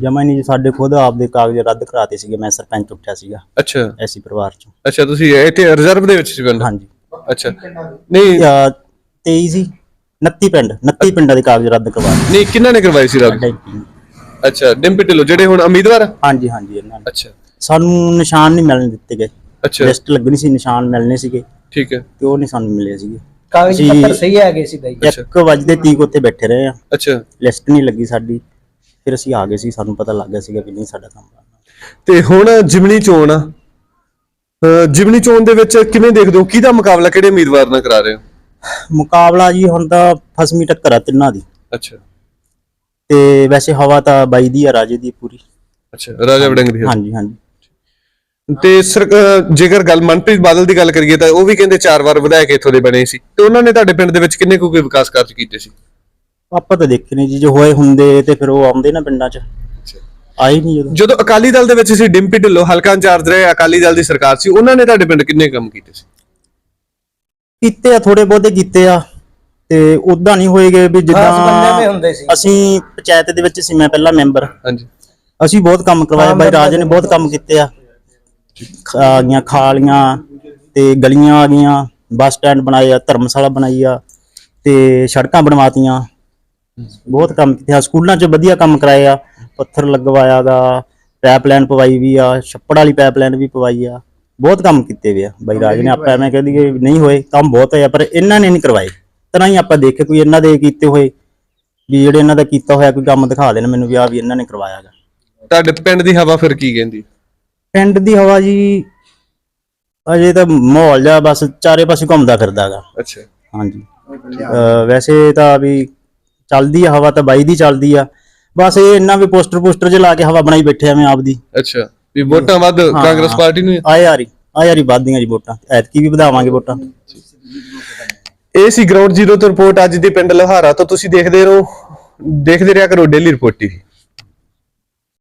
ਜਮਾ ਨਹੀਂ ਜੀ ਸਾਡੇ ਖੁਦ ਆਪਦੇ ਕਾਗਜ਼ ਰੱਦ ਕਰਾਤੇ ਸੀਗੇ ਮੈਂ ਸਰਪੰਚ ਉੱਠਿਆ ਸੀਗਾ। ਅੱਛਾ। ਐਸੀ ਪਰਿਵਾਰ ਚ। ਅੱਛਾ ਤੁਸੀਂ ਇੱਥੇ ਰਿਜ਼ਰਵ ਦੇ ਵਿੱਚ ਸੀ ਪਿੰਡ? ਹਾਂਜੀ। ਅੱਛਾ। ਨਹੀਂ। 23 ਸੀ। 29 ਪਿੰਡ 29 ਪਿੰਡਾਂ ਦੇ ਕਾਗਜ਼ ਰੱਦ ਕਰਵਾ ਨਹੀਂ ਕਿੰਨਾ ਨੇ ਕਰਵਾਈ ਸੀ ਰੱਦ? ਅੱਛਾ ਡਿੰਪੀ ਢਿੱਲੋਂ ਜਿਹੜੇ ਹੁਣ ਉਮੀਦਵਾਰ ਆ? ਹਾਂਜੀ ਹਾਂਜੀ ਇਹਨਾਂ ਨੇ। ਅੱਛਾ। ਸਾਨੂੰ ਨਿਸ਼ਾਨ ਨਹੀਂ ਮਿਲਣ ਦਿੱਤੇ ਗਏ। ਅੱਛਾ। ਲਿਸਟ ਲੱਗਣੀ ਸੀ ਨਿਸ਼ਾਨ ਮਿਲਣੇ ਸੀਗੇ। ਠੀਕ ਹੈ। ਤੇ ਉਹ ਨਹੀਂ ਸਾਨੂੰ ਮਿਲੇ ਸੀਗੇ। ਕਾਗਜ਼। ਪੱਤਰ ਸਹੀ ਹੈਗੇ ਸੀ ਬਾਈ। ਇੱਕ ਵਜੇ ਤੀਕ ਉੱਤੇ ਬੈਠੇ ਰਹੇ ਆ। ਅੱਛਾ। ਲਿਸਟ ਨਹੀਂ ਲੱਗੀ ਸਾਡੀ। ਫਿਰ ਅਸੀਂ ਆ ਗਏ ਸੀ ਸਾਨੂੰ ਪਤਾ ਲੱਗ ਗਿਆ ਸੀਗਾ ਵੀ ਨਹੀਂ ਸਾਡਾ ਕੰਮ ਬਣਨਾ ਤੇ ਹੁਣ ਜਿਮਨੀ ਚੋਣ ਆ। ਅਹ ਜਿਮਨੀ ਚੋਣ ਦੇ ਵਿੱਚ ਕਿਵੇਂ ਦੇਖਦੇ ਹੋ? ਕਿਹਦਾ ਮੁਕਾਬਲਾ ਕਿਹੜੇ ਉਮੀਦਵਾਰ ਨਾਲ ਕਰਾ ਰਹੇ ਹੋ? ਮੁਕਾਬਲਾ ਜੀ ਹੁਣ ਤਾਂ ਫਸਮੀ ਟੱਕਰ ਆ ਤਿੰਨਾਂ ਦੀ। ਅੱਛਾ। ਤੇ ਵੈਸੇ ਹਵਾ ਤਾਂ ਬਾਈ ਦੀ ਆ ਰਾਜੇ ਦੀ ਪੂਰੀ। ਅੱਛਾ ਰਾਜਾ ਵੜਿੰਗ ਦੀ ਹਾਂਜੀ ਹਾਂਜੀ। ਤੇ ਸਰ ਅਹ ਜੇਕਰ ਗੱਲ ਮਨਪ੍ਰੀਤ ਬਾਦਲ ਦੀ ਗੱਲ ਕਰੀਏ ਤਾਂ ਉਹ ਵੀ ਕਹਿੰਦੇ ਚਾਰ ਵਾਰ ਵਿਧਾਇਕ ਇੱਥੋਂ ਦੇ ਬਣੇ ਸੀ। ਤੇ ਉਹਨਾਂ ਨੇ ਤੁਹਾਡੇ ਪਿੰਡ ਦੇ ਵਿੱਚ ਕਿੰਨੇ ਕੁ ਕੋਈ ਵਿਕਾਸ ਕਾਰਜ ਕੀਤੇ ਸੀ? ਆਪਾਂ ਤਾਂ ਦੇਖੇ ਨਹੀਂ ਜੀ ਜੇ ਹੋਏ ਹੁੰਦੇ ਤੇ ਫਿਰ ਉਹ ਆਉਂਦੇ ਨਾ ਪਿੰਡਾਂ 'ਚ। ਆਏ ਨਹੀਂ ਜਦੋਂ। ਜਦੋਂ ਅਕਾਲੀ ਦਲ ਦੇ ਵਿੱਚ ਸੀ ਡਿੰਪੀ ਢਿੱਲੋਂ ਹਲਕਾ ਇੰਚਾਰਜ ਰਹੇ ਅਕਾਲੀ ਦਲ ਦੀ ਸਰਕਾਰ ਸੀ ਉਹਨਾਂ ਨੇ ਤੁਹਾਡੇ ਪਿੰਡ ਕਿੰਨੇ ਕੰਮ ਕੀਤੇ ਸੀ? ਕੀਤੇ ਆ ਥੋੜੇ ਬਹੁਤੇ ਕੀਤੇ ਆ ਤੇ ਉਦਾਂ ਨਹੀਂ ਹੋਏਗੇ ਵੀ ਜਿੱਦਾਂ ਸੀ। ਅਸੀਂ ਪੰਚਾਇਤ ਦੇ ਵਿੱਚ ਸੀ ਮੈਂ ਪਹਿਲਾਂ ਮੈਂਬਰ। ਹਾਂਜੀ। ਅਸੀਂ ਬਹੁਤ ਕੰਮ ਕਰਵਾਏ ਬਾਈ ਰਾਜੇ ਨੇ ਬਹੁਤ ਕੰਮ ਕੀਤੇ ਆ। ਆ ਗਈਆਂ ਖਾਲੀਆਂ ਤੇ ਗਲੀਆਂ ਆ ਗਈਆਂ ਬੱਸ ਸਟੈਂਡ ਬਣਾਏ ਆ ਧਰਮਸ਼ਾਲਾ ਬਣਾਈ ਆ ਤੇ ਸੜਕਾਂ ਬਣਵਾਤੀਆਂ। ਬਹੁਤ ਕੰਮ ਕੀਤੇ ਸਕੂਲਾਂ 'ਚ ਵਧੀਆ ਕੰਮ ਕਰਾਏ ਆ। ਪੱਥਰ ਲਗਵਾਇਆ ਗਾ ਪਾਈਪਲਾਈਨ ਪਵਾਈ ਵੀ ਆ ਛੱਪੜ ਵਾਲੀ ਪਾਈਪਲਾਈਨ ਵੀ ਪਵਾਈ ਆ। ਬਹੁਤ ਕੰਮ ਕੀਤੇ ਵੇ ਆ। ਬਾਈ ਰਾਜ ਨੇ ਆਪਾਂ ਐਵੇਂ ਕਹਿ ਦਈਏ ਵੀ ਨਹੀਂ ਹੋਏ ਕੰਮ ਬਹੁਤ ਹੈ ਪਰ ਇਹਨਾਂ ਨੇ ਨਹੀਂ ਕਰਵਾਏ। ਤਰ੍ਹਾਂ ਹੀ ਆਪਾਂ ਦੇਖੇ ਕੋਈ ਇਹਨਾਂ ਦੇ ਕੀਤੇ ਹੋਏ ਵੀ ਜਿਹੜੇ ਇਹਨਾਂ ਦਾ ਕੀਤਾ ਹੋਇਆ ਕੋਈ ਕੰਮ ਦਿਖਾ ਦੇਣ ਮੈਨੂੰ ਵੀ ਆ ਵੀ ਇਹਨਾਂ ਨੇ ਕਰਵਾਇਆ ਗਾ। ਤੁਹਾਡੇ ਪਿੰਡ ਦੀ ਹਵਾ ਫਿਰ ਕੀ ਕਹਿੰਦੀ? ਪਿੰਡ ਦੀ ਹਵਾ ਜੀ ਅਜੇ ਤਾਂ ਮਾਹੌਲ ਜਿਹਾ ਬਸ ਚਾਰੇ ਪਾਸੇ ਘੁੰਮਦਾ ਫਿਰਦਾਗਾ ਅੱਛਾ। ਹਾਂਜੀ। ਵੈਸੇ ਤਾਂ ਵੀ ਚੱਲਦੀ ਆ ਹਵਾ ਤਾਂ ਬਾਈ ਦੀ ਚੱਲਦੀ ਆ ਬਸ ਇਹ ਇੰਨਾ ਵੀ ਪੋਸਟਰ ਪੋਸਟਰ ਜੇ ਲਾ ਕੇ ਹਵਾ ਬਣਾਈ ਬੈਠੇ ਮੈਂ ਆਪਦੀ ਅੱਛਾ ਵੀ ਵੋਟਾਂ ਵੱਧ ਕਾਂਗਰਸ। ਪਾਰਟੀ ਨੂੰ ਹੀ ਆ? ਆ ਯਾਰੀ ਆ ਯਾਰੀ ਵੱਧਦੀਆਂ ਜੀ ਵੋਟਾਂ ਐਤਕੀ ਵੀ ਵਧਾਵਾਂਗੇ ਵੋਟਾਂ ਇਹ ਸੀ ਗਰਾਊਂਡ ਜ਼ੀਰੋ ਤੋਂ ਰਿਪੋਰਟ ਅੱਜ ਦੀ ਪਿੰਡ ਲੋਹਾਰਾ ਤੋਂ ਤੁਸੀਂ ਦੇਖਦੇ ਰਹੋ ਦੇਖਦੇ ਰਿਹਾ ਕਰੋ ਡੇਲੀ ਰਿਪੋਰਟ ਟੀਵੀ